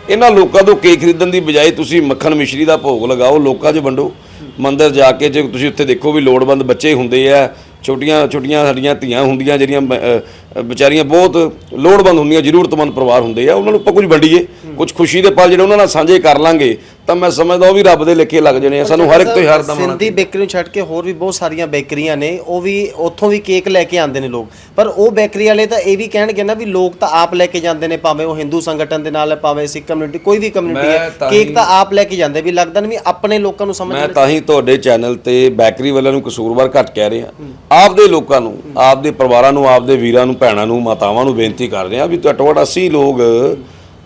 Speaker 2: ਇਹਨਾਂ ਲੋਕਾਂ ਤੋਂ ਕੇਕ ਖਰੀਦਣ ਦੀ ਬਜਾਏ ਤੁਸੀਂ ਮੱਖਣ ਮਿਸ਼ਰੀ ਦਾ ਭੋਗ ਲਗਾਓ, ਲੋਕਾਂ 'ਚ ਵੰਡੋ। ਮੰਦਰ ਜਾ ਕੇ ਜੇ ਤੁਸੀਂ ਉੱਥੇ ਦੇਖੋ ਵੀ ਲੋੜਵੰਦ ਬੱਚੇ ਹੁੰਦੇ ਆ, ਛੋਟੀਆਂ ਛੋਟੀਆਂ ਸਾਡੀਆਂ ਧੀਆਂ ਹੁੰਦੀਆਂ ਜਿਹੜੀਆਂ ਬ- ਵਿਚਾਰੀਆਂ ਬਹੁਤ ਲੋੜਵੰਦ ਹੁੰਦੀਆਂ, ਜ਼ਰੂਰਤਮੰਦ ਪਰਿਵਾਰ ਹੁੰਦੇ ਆ, ਉਹਨਾਂ ਨੂੰ ਆਪਾਂ ਕੁਝ ਵੰਡੀਏ। ਕੁਝ ਖੁਸ਼ੀ ਦੇ ਪਲ ਜਿਹੜੇ ਉਹਨਾਂ ਨਾਲ ਸਾਂਝੇ ਕਰ ਲਾਂਗੇ ਤਾਂ ਮੈਂ ਸਮਝਦਾ ਉਹ ਵੀ ਰੱਬ ਦੇ ਲਿਖੇ ਲੱਗ ਜਾਣੇ ਆ ਸਾਨੂੰ ਹਰ ਇੱਕ ਤਿਉਹਾਰ ਦਾ ਮਨਾਉਣਾ
Speaker 4: ਸਿੰਧੀ ਬੇਕਰੀ ਨੂੰ ਛੱਡ ਕੇ ਹੋਰ ਵੀ ਬਹੁਤ ਸਾਰੀਆਂ ਬੇਕਰੀਆਂ ਨੇ ਉਹ ਵੀ ਉੱਥੋਂ ਵੀ ਕੇਕ ਲੈ ਕੇ ਆਉਂਦੇ ਨੇ ਲੋਕ। ਪਰ ਉਹ ਬੇਕਰੀ ਵਾਲੇ ਤਾਂ ਇਹ ਵੀ ਕਹਿਣਗੇ ਨਾ ਵੀ ਲੋਕ ਤਾਂ ਆਪ ਲੈ ਕੇ ਜਾਂਦੇ ਨੇ ਭਾਵੇਂ ਉਹ ਹਿੰਦੂ ਸੰਗਠਨ ਦੇ ਨਾਲ ਹੈ ਭਾਵੇਂ ਸਿੱਖ ਕਮਿਊਨਿਟੀ ਕੋਈ ਵੀ ਕਮਿਊਨਿਟੀ ਹੈ
Speaker 2: ਤਾਂ
Speaker 4: ਕੇਕ ਤਾਂ ਆਪ ਲੈ ਕੇ ਜਾਂਦੇ ਵੀ ਲੱਗਦਾ ਨਹੀਂ ਵੀ ਆਪਣੇ ਲੋਕਾਂ ਨੂੰ ਸਮਝ
Speaker 2: ਮੈਂ ਤਾਂ ਹੀ ਤੁਹਾਡੇ ਚੈਨਲ ਤੇ ਬੈਕਰੀ ਵਾਲਿਆਂ ਨੂੰ ਕਸੂਰਵਾਰ ਘੱਟ ਕਹਿ ਰਿਹਾ। ਆਪਦੇ ਲੋਕਾਂ ਨੂੰ ਆਪਦੇ ਪਰਿਵਾਰਾਂ ਨੂੰ ਆਪਦੇ ਵੀਰਾਂ ਨੂੰ ਭੈਣਾਂ ਨੂੰ ਮਾਤਾਵਾਂ ਨੂੰ ਬੇਨਤੀ ਕਰ ਰਿਹਾ ਵੀ ਘੱਟੋ ਘੱਟ ਅਸੀਂ ਲੋਕ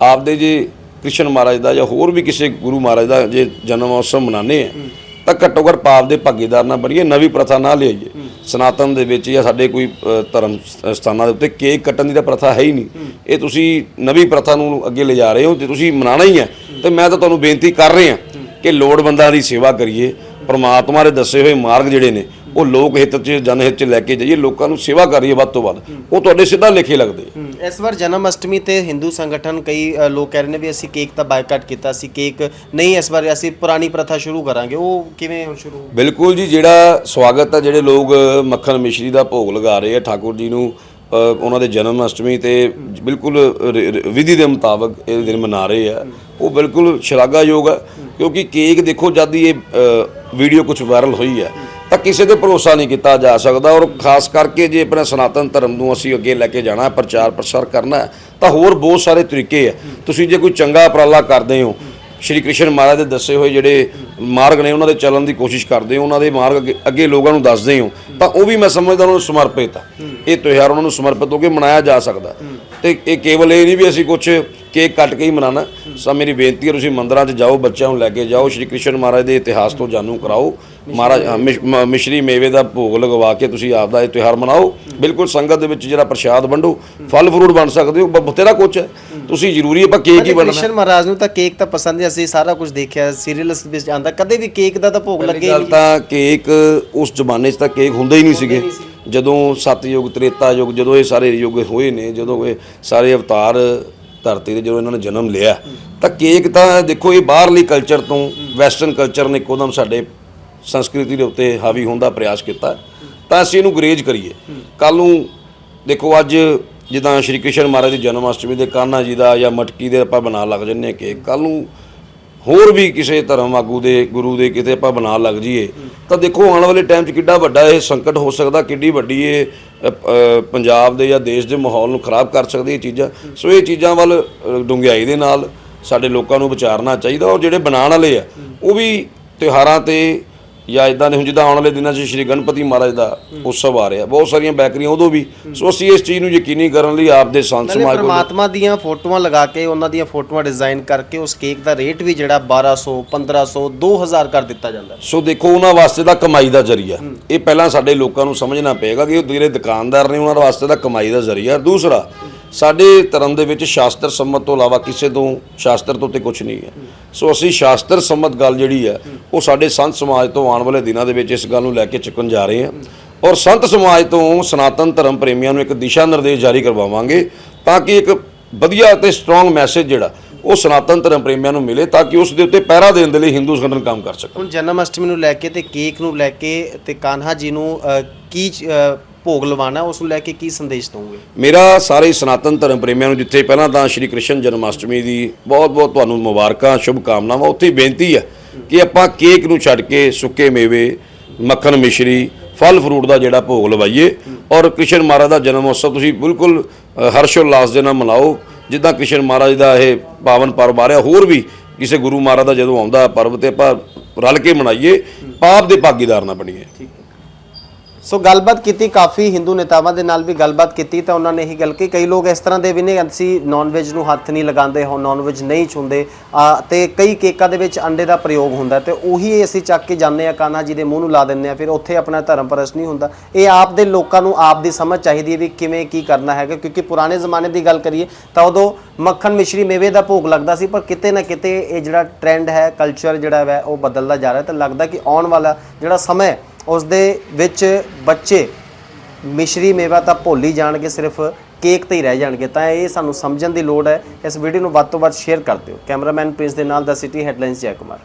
Speaker 2: ਆਪਦੇ ਜੇ ਕ੍ਰਿਸ਼ਨ ਮਹਾਰਾਜ ਦਾ ਜਾਂ ਹੋਰ ਵੀ ਕਿਸੇ ਗੁਰੂ ਮਹਾਰਾਜ ਦਾ ਜੇ ਜਨਮ ਉਤਸਵ ਮਨਾਉਂਦੇ ਆ, ਤਾਂ ਘੱਟੋ ਘੱਟ ਪਾਪ ਦੇ ਭਾਗੀਦਾਰ ਨਾ ਬਣੀਏ, ਨਵੀਂ ਪ੍ਰਥਾ ਨਾ ਲਿਆਈਏ। ਸਨਾਤਨ ਦੇ ਵਿੱਚ ਜਾਂ ਸਾਡੇ ਕੋਈ ਧਰਮ ਸਥਾਨਾਂ ਦੇ ਉੱਤੇ ਕੇਕ ਕੱਟਣ ਦੀ ਤਾਂ ਪ੍ਰਥਾ ਹੈ ਹੀ ਨਹੀਂ। ਇਹ ਤੁਸੀਂ ਨਵੀਂ ਪ੍ਰਥਾ ਨੂੰ ਅੱਗੇ ਲਿਜਾ ਰਹੇ ਹੋ ਤੇ ਤੁਸੀਂ ਮਨਾਣਾ ਹੀ ਹੈ। ਤੇ ਮੈਂ ਤਾਂ ਤੁਹਾਨੂੰ ਬੇਨਤੀ ਕਰ ਰਿਹਾ ਕਿ ਲੋੜਵੰਦਾਂ ਦੀ ਸੇਵਾ ਕਰੀਏ, ਪਰਮਾਤਮਾ ਦੇ ਦੱਸੇ ਹੋਏ ਮਾਰਗ ਜਿਹੜੇ ਨੇ ਉਹ ਲੋਕ ਹਿੱਤ 'ਚ ਜਨ ਹਿੱਤ 'ਚ ਲੈ ਕੇ ਜਾਈਏ ਲੋਕਾਂ ਨੂੰ ਸੇਵਾ ਕਰੀਏ ਵੱਧ ਤੋਂ ਵੱਧ। ਉਹ ਤੁਹਾਡੇ ਸਿੱਧਾ ਲਿਖੇ ਲੱਗਦੇ ਆ।
Speaker 4: ਹਮ, ਇਸ ਵਾਰ ਜਨਮ ਅਸ਼ਟਮੀ ਤੇ ਹਿੰਦੂ ਸੰਗਠਨ ਕਈ ਅ, ਲੋਕ ਕਹਿ ਰਹੇ ਨੇ ਵੀ ਅਸੀਂ ਕੇਕ ਤਾਂ ਬਾਈਕਾਟ ਕੀਤਾ ਸੀ ਕੇਕ ਨਹੀਂ ਇਸ ਵਾਰ ਅਸੀਂ ਪੁਰਾਣੀ ਪ੍ਰਥਾ ਸ਼ੁਰੂ ਕਰਾਂਗੇ। ਉਹ ਕਿਵੇਂ ਹੁਣ ਸ਼ੁਰੂ
Speaker 2: ਬਿਲਕੁਲ ਜੀ ਜਿਹੜਾ ਸਵਾਗਤ ਹੈ ਜਿਹੜੇ ਲੋਕ ਮੱਖਣ ਮਿਸ਼ਰੀ ਦਾ ਭੋਗ ਲਗਾ ਰਹੇ ਆ ਠਾਕੁਰ ਜੀ ਨੂੰ ਅ, ਉਹਨਾਂ ਦੇ ਜਨਮ ਅਸ਼ਟਮੀ ਤੇ ਬਿਲਕੁਲ ਰ- ਰ- ਵਿਧੀ ਦੇ ਮੁਤਾਬਕ ਇਹ ਦਿਨ ਮਨਾ ਰਹੇ ਆ। ਉਹ ਬਿਲਕੁਲ ਸ਼ਲਾਘਾਯੋਗ ਹੈ ਕਿਉਂਕਿ ਕੇਕ ਦੇਖੋ ਜਦ ਦੀ ਇਹ ਵੀਡੀਓ ਕੁਝ ਵਾਇਰਲ ਹੋਈ ਹੈ ਤਾਂ ਕਿਸੇ ਤੇ ਭਰੋਸਾ ਨਹੀਂ ਕੀਤਾ ਜਾ ਸਕਦਾ ਔਰ ਖਾਸ ਕਰਕੇ ਜੇ ਆਪਣਾ ਸਨਾਤਨ ਧਰਮ ਨੂੰ ਅਸੀਂ ਅੱਗੇ ਲੈ ਕੇ ਜਾਣਾ, ਪ੍ਰਚਾਰ ਪ੍ਰਸਾਰ ਕਰਨਾ ਤਾਂ ਹੋਰ ਬਹੁਤ ਸਾਰੇ ਤਰੀਕੇ ਆ ਤੁਸੀਂ ਜੇ ਕੋਈ ਚੰਗਾ ਉਪਰਾਲਾ ਕਰਦੇ ਹੋ, ਸ਼੍ਰੀ ਕ੍ਰਿਸ਼ਨ ਮਹਾਰਾਜ ਦੇ ਦੱਸੇ ਹੋਏ ਜਿਹੜੇ ਮਾਰਗ ਨੇ ਉਹਨਾਂ ਦੇ ਚੱਲਣ ਦੀ ਕੋਸ਼ਿਸ਼ ਕਰਦੇ ਹੋ, ਉਹਨਾਂ ਦੇ ਮਾਰਗ ਅੱਗੇ- ਅੱਗੇ ਲੋਕਾਂ ਨੂੰ ਦੱਸਦੇ ਹੋ, ਤਾਂ ਉਹ ਵੀ ਮੈਂ ਸਮਝਦਾ ਉਹਨਾਂ ਨੂੰ ਸਮਰਪਿਤ ਆ। ਇਹ ਤਿਉਹਾਰ ਉਹਨਾਂ ਨੂੰ ਸਮਰਪਿਤ ਹੋ ਕੇ ਮਨਾਇਆ ਜਾ ਸਕਦਾ। ਤੇ ਇਹ ਕੇਵਲ ਇਹ ਨਹੀਂ ਵੀ ਅਸੀਂ ਕੁਝ ਕੇਕ ਕੱਟ ਕੇ ਹੀ ਮਨਾਣਾ ਸਾ ਮੇਰੀ ਬੇਨਤੀ ਹੈ, ਤੁਸੀਂ ਮੰਦਰਾਂ 'ਚ ਜਾਓ, ਬੱਚਿਆਂ ਨੂੰ ਲੈ ਕੇ ਜਾਓ, ਸ਼੍ਰੀ ਕ੍ਰਿਸ਼ਨ ਮਹਾਰਾਜ ਦੇ ਇਤਿਹਾਸ ਤੋਂ ਜਾਣੂ ਕਰਾਓ। ਮਹਾਰਾਜ ਮਿਸ਼ਰੀ ਮੇਵੇ ਦਾ ਭੋਗ ਲਗਵਾ ਕੇ ਤੁਸੀਂ ਆਪ ਦਾ ਇਹ ਤਿਉਹਾਰ ਮਨਾਓ। ਬਿਲਕੁਲ ਸੰਗਤ ਦੇ ਵਿੱਚ ਜਿਹੜਾ ਪ੍ਰਸ਼ਾਦ ਵੰਡੋ ਫਲ ਫਰੂਟ ਬਣ ਸਕਦੇ ਹੋ ਬਥੇਰਾ ਕੁਛ ਹੈ। ਤੁਸੀਂ ਜ਼ਰੂਰੀ ਆਪਾਂ ਕੇਕ ਹੀ ਵੰਡਣਾ।
Speaker 4: ਕ੍ਰਿਸ਼ਨ ਮਹਾਰਾਜ ਨੂੰ ਤਾਂ ਕੇਕ ਤਾਂ ਪਸੰਦ ਹੈ ਅਸੀਂ ਸਾਰਾ ਕੁਝ ਦੇਖਿਆ ਸੀਰੀਅਲਸ ਵਿੱਚ ਆਂਦਾ ਕਦੇ ਵੀ ਕੇਕ ਦਾ ਤਾਂ ਭੋਗ ਲੱਗੇ ਨਹੀਂ।
Speaker 2: ਤਾਂ ਕੇਕ ਉਸ ਜ਼ਮਾਨੇ 'ਚ ਤਾਂ ਕੇਕ ਹੁੰਦੇ ਹੀ ਨਹੀਂ ਸੀਗੇ। ਜਦੋਂ ਸਤਯੁਗ ਤ੍ਰੇਤਾ ਯੁਗ ਜਦੋਂ ਇਹ ਸਾਰੇ ਯੁੱਗ ਹੋਏ ਨੇ ਜਦੋਂ ਇਹ ਸਾਰੇ ਅਵਤਾਰ ਧਰਤੀ ਤੇ ਜਦੋਂ ਇਹਨਾਂ ਨੇ ਜਨਮ ਲਿਆ ਤਾਂ ਕੇਕ ਤਾਂ ਦੇਖੋ ਇਹ ਬਾਹਰਲੀ ਕਲਚਰ ਤੋਂ ਵੈਸਟਰਨ ਕਲਚਰ ਨੇ ਇੱਕੋਦਮ ਸਾਡੇ ਸੰਸਕ੍ਰਿਤੀ ਦੇ ਉੱਤੇ ਹਾਵੀ ਹੋਣ ਦਾ ਪ੍ਰਯਾਸ ਕੀਤਾ ਤਾਂ ਅਸੀਂ ਇਹਨੂੰ ਗਰੇਜ ਕਰੀਏ। ਕੱਲ ਨੂੰ ਦੇਖੋ ਅੱਜ ਜਿੱਦਾਂ ਸ਼੍ਰੀ ਕ੍ਰਿਸ਼ਨ ਮਹਾਰਾਜ ਦੀ ਜਨਮ ਅਸ਼ਟਮੀ ਦੇ ਕਾन्हा ਜੀ ਦਾ ਜਾਂ ਮਟਕੀ ਦੇ ਆਪਾਂ ਬਣਾ ਲੱਗ ਜੰਨੇ ਕਿ ਕੱਲ ਨੂੰ ਹੋਰ ਵੀ ਕਿਸੇ ਧਰਮ ਆਗੂ ਦੇ ਗੁਰੂ ਦੇ ਕਿਤੇ ਆਪਾਂ ਬਣਾ ਲੱਗ ਜਾਈਏ ਤਾਂ ਦੇਖੋ ਆਉਣ ਵਾਲੇ ਟਾਈਮ 'ਚ ਕਿੱਡਾ ਵੱਡਾ ਇਹ ਸੰਕਟ ਹੋ ਸਕਦਾ ਕਿੱਡੀ ਵੱਡੀ ਇਹ ਪੰਜਾਬ ਦੇ ਜਾਂ ਦੇਸ਼ ਦੇ ਮਾਹੌਲ ਨੂੰ ਖਰਾਬ ਕਰ ਸਕਦੀ ਇਹ ਚੀਜ਼ਾਂ। ਸੋ ਇਹ ਚੀਜ਼ਾਂ ਵੱਲ ਅ, ਦੇ ਨਾਲ ਸਾਡੇ ਲੋਕਾਂ ਨੂੰ ਵਿਚਾਰਨਾ ਚਾਹੀਦਾ ਔਰ ਜਿਹੜੇ ਬਣਾਉਣ ਵਾਲੇ ਆ ਉਹ ਵੀ ਤਿਉਹਾਰਾਂ ਤੇ ਜਾਂ ਇਦਾਂ ਦੇ ਹੁਣ ਜਿੱਦਾਂ ਆਉਣ ਵਾਲੇ ਦਿਨਾਂ 'ਚ ਸ਼੍ਰੀ ਗਣਪਤੀ ਮਹਾਰਾਜ ਦਾ ਉਤਸਵ ਆ ਰਿਹਾ ਬਹੁਤ ਸਾਰੀਆਂ ਬੈਕਰੀਆਂ ਉਦੋਂ ਵੀ। ਸੋ ਅਸੀਂ ਇਸ ਚੀਜ਼ ਨੂੰ ਯਕੀਨੀ ਕਰਨ ਲਈ ਆਪ ਦੇ ਸੰਤ
Speaker 4: ਨਾਲੇ
Speaker 2: ਸਮਾਜ ਕੋਲ
Speaker 4: ਪ੍ਰਮਾਤਮਾ ਦੀਆਂ ਫੋਟੋਆਂ ਲਗਾ ਕੇ ਉਹਨਾਂ ਦੀਆਂ ਫੋਟੋਆਂ ਡਿਜ਼ਾਈਨ ਕਰਕੇ ਉਸ ਕੇਕ ਦਾ ਰੇਟ ਵੀ ਜਿਹੜਾ 1200 1500 2000 ਕਰ ਦਿੱਤਾ ਜਾਂਦਾ ਹੈ।
Speaker 2: ਸੋ ਦੇਖੋ ਉਹਨਾਂ ਵਾਸਤੇ ਤਾਂ ਕਮਾਈ ਦਾ ਜ਼ਰੀਆ। ਇਹ ਪਹਿਲਾਂ ਸਾਡੇ ਲੋਕਾਂ ਨੂੰ ਸਮਝਣਾ ਪਏਗਾ ਕਿ ਉਹ ਜਿਹੜੇ ਦੁਕਾਨਦਾਰ ਨੇ ਉਹਨਾਂ ਵਾਸਤੇ ਤਾਂ ਕਮਾਈ ਦਾ ਜ਼ਰੀਆ। ਦੂਸਰਾ ਸਾਡੇ ਧਰਮ ਦੇ ਵਿੱਚ ਸ਼ਾਸਤਰ ਸੰਮਤ ਤੋਂ ਇਲਾਵਾ ਕਿਸੇ ਤੋਂ ਸ਼ਾਸਤਰ ਤੋਂ ਤੇ ਕੁਝ ਨਹੀਂ ਹੈ। ਸੋ ਅਸੀਂ ਸ਼ਾਸਤਰ ਸੰਮਤ ਗੱਲ ਜਿਹੜੀ ਹੈ, ਉਹ ਸਾਡੇ ਸੰਤ ਸਮਾਜ ਤੋਂ ਆਉਣ ਵਾਲੇ ਦਿਨਾਂ ਦੇ ਵਿੱਚ ਇਸ ਗੱਲ ਨੂੰ ਲੈ ਕੇ ਚੁੱਕਣ ਜਾ ਰਹੇ ਹਾਂ। ਔਰ ਸੰਤ ਸਮਾਜ ਤੋਂ ਸਨਾਤਨ ਧਰਮ ਪ੍ਰੇਮੀਆਂ ਨੂੰ ਇੱਕ ਦਿਸ਼ਾ ਨਿਰਦੇਸ਼ ਜਾਰੀ ਕਰਵਾਵਾਂਗੇ ਤਾਂ ਕਿ ਇੱਕ ਵਧੀਆ ਅਤੇ ਸਟਰੋਂਗ ਮੈਸੇਜ ਜਿਹੜਾ, ਉਹ ਸਨਾਤਨ ਧਰਮ ਪ੍ਰੇਮੀਆਂ ਨੂੰ ਮਿਲੇ ਤਾਂ ਕਿ ਉਸ ਦੇ ਉੱਤੇ ਪਹਿਰਾ ਦੇਣ ਦੇ ਲਈ ਹਿੰਦੂ ਸੰਗਠਨ ਕੰਮ ਕਰ ਸਕਣ।
Speaker 4: ਹੁਣ ਜਨਮ ਅਸ਼ਟਮੀ ਨੂੰ ਲੈ ਕੇ ਤੇ ਕੇਕ ਨੂੰ ਲੈ ਕੇ ਤੇ ਕਾਨਹਾ ਜੀ ਨੂੰ ਕੀ ਭੋਗ ਲਵਾਣਾ ਉਸ ਨੂੰ ਲੈ ਕੇ ਕੀ ਸੰਦੇਸ਼ ਦਵੋਗੇ?
Speaker 2: ਮੇਰਾ ਸਾਰੇ ਸਨਾਤਨ ਧਰਮ ਪ੍ਰੇਮੀਆਂ ਨੂੰ ਜਿੱਥੇ ਪਹਿਲਾਂ ਤਾਂ ਸ਼੍ਰੀ ਕ੍ਰਿਸ਼ਨ ਜਨਮ ਅਸ਼ਟਮੀ ਦੀ ਬਹੁਤ-ਬਹੁਤ ਤੁਹਾਨੂੰ ਮੁਬਾਰਕਾਂ ਸ਼ੁਭ ਕਾਮਨਾਵਾਂ ਉੱਥੇ ਬੇਨਤੀ ਹੈ ਕਿ ਆਪਾਂ ਕੇਕ ਨੂੰ ਛੱਡ ਕੇ ਸੁੱਕੇ ਮੇਵੇ ਮੱਖਣ ਮਿਸ਼ਰੀ ਫਲ ਫਰੂਟ ਦਾ ਜਿਹੜਾ ਭੋਗ ਲਵਾਈਏ ਔਰ ਕ੍ਰਿਸ਼ਨ ਮਹਾਰਾਜ ਦਾ ਜਨਮ ਉਤਸਵ ਤੁਸੀਂ ਬਿਲਕੁਲ ਅ, ਹਰਸ਼ ਉਲਾਸ ਦੇ ਨਾਲ ਮਨਾਓ। ਜਿੱਦਾਂ ਕ੍ਰਿਸ਼ਨ ਮਹਾਰਾਜ ਦਾ ਇਹ ਪਾਵਨ ਪਰਬ ਆ ਰਿਹਾ ਹੋਰ ਵੀ ਕਿਸੇ ਗੁਰੂ ਮਹਾਰਾਜ ਦਾ ਜਦੋਂ ਆਉਂਦਾ ਪਰਬ ਤੇ ਆਪਾਂ ਰਲ ਕੇ ਮਨਾਈਏ ਪਾਪ ਦੇ ਭਾਗੀਦਾਰ ਨਾ ਬਣੀਏ।
Speaker 4: ਸੋ ਗੱਲਬਾਤ ਕੀਤੀ ਕਾਫੀ ਹਿੰਦੂ ਨੇਤਾਵਾਂ ਦੇ ਨਾਲ ਵੀ ਗੱਲਬਾਤ ਕੀਤੀ ਤਾਂ ਉਹਨਾਂ ਨੇ ਇਹੀ ਗੱਲ ਕਿ ਕਈ ਲੋਕ ਇਸ ਤਰ੍ਹਾਂ ਦੇ ਵੀ ਨੇ ਅਸੀਂ ਨਾਨ ਵੈਜ ਨੂੰ ਹੱਥ ਨਹੀਂ ਲਗਾਉਂਦੇ ਹੋ ਨਾਨ ਵੈਜ ਨਹੀਂ ਛੁੰਦੇ ਆ, ਤੇ ਕਈ ਕੇਕਾਂ ਦੇ ਵਿੱਚ ਅੰਡੇ ਦਾ ਪ੍ਰਯੋਗ ਹੁੰਦਾ ਤੇ ਉਹੀ ਅਸੀਂ ਚੱਕ ਕੇ ਜਾਂਦੇ ਆ ਕਾਨਾ ਜੀ ਦੇ ਮੂੰਹ ਨੂੰ ਲਾ ਦਿੰਦੇ ਆ ਫਿਰ ਉੱਥੇ ਆਪਣਾ ਧਰਮ ਪਰਸ ਨਹੀਂ ਹੁੰਦਾ। ਇਹ ਆਪ ਦੇ ਲੋਕਾਂ ਨੂੰ ਆਪ ਦੀ ਸਮਝ ਚਾਹੀਦੀ ਹੈ ਵੀ ਕਿਵੇਂ ਕੀ ਕਰਨਾ ਹੈਗਾ ਕਿਉਂਕਿ ਪੁਰਾਣੇ ਜ਼ਮਾਨੇ ਦੀ ਗੱਲ ਕਰੀਏ ਤਾਂ ਉਦੋਂ ਮੱਖਣ ਮਿਸ਼ਰੀ ਮੇਵੇ ਦਾ ਭੋਗ ਲੱਗਦਾ ਸੀ ਪਰ ਕਿਤੇ ਨਾ ਕਿਤੇ ਇਹ ਜਿਹੜਾ ਟ੍ਰੈਂਡ ਹੈ ਕਲਚਰ ਜਿਹੜਾ ਹੈ ਉਹ ਬਦਲਦਾ ਜਾ ਰਿਹਾ ਤੇ ਲੱਗਦਾ ਕਿ ਆਉਣ ਵਾਲਾ ਜਿਹੜਾ ਸਮਾਂ ਉਸ ਦੇ ਵਿੱਚ ਬੱਚੇ ਮਿਸ਼ਰੀ ਮੇਵਾ ਤਾਂ ਭੁੱਲ ਹੀ ਜਾਣਗੇ, ਸਿਰਫ ਕੇਕ ਤੇ ਹੀ ਰਹਿ ਜਾਣਗੇ। ਤਾਂ ਇਹ ਸਾਨੂੰ ਸਮਝਣ ਦੀ ਲੋੜ ਹੈ। ਇਸ ਵੀਡੀਓ ਨੂੰ ਵੱਧ ਤੋਂ ਵੱਧ ਸ਼ੇਅਰ ਕਰ ਦਿਓ। ਕੈਮਰਾਮੈਨ ਪ੍ਰਿੰਸ ਦੇ ਨਾਲ ਦਾ ਸਿਟੀ ਹੈਡਲਾਈਨਸ ਜੈ ਕੁਮਾਰ।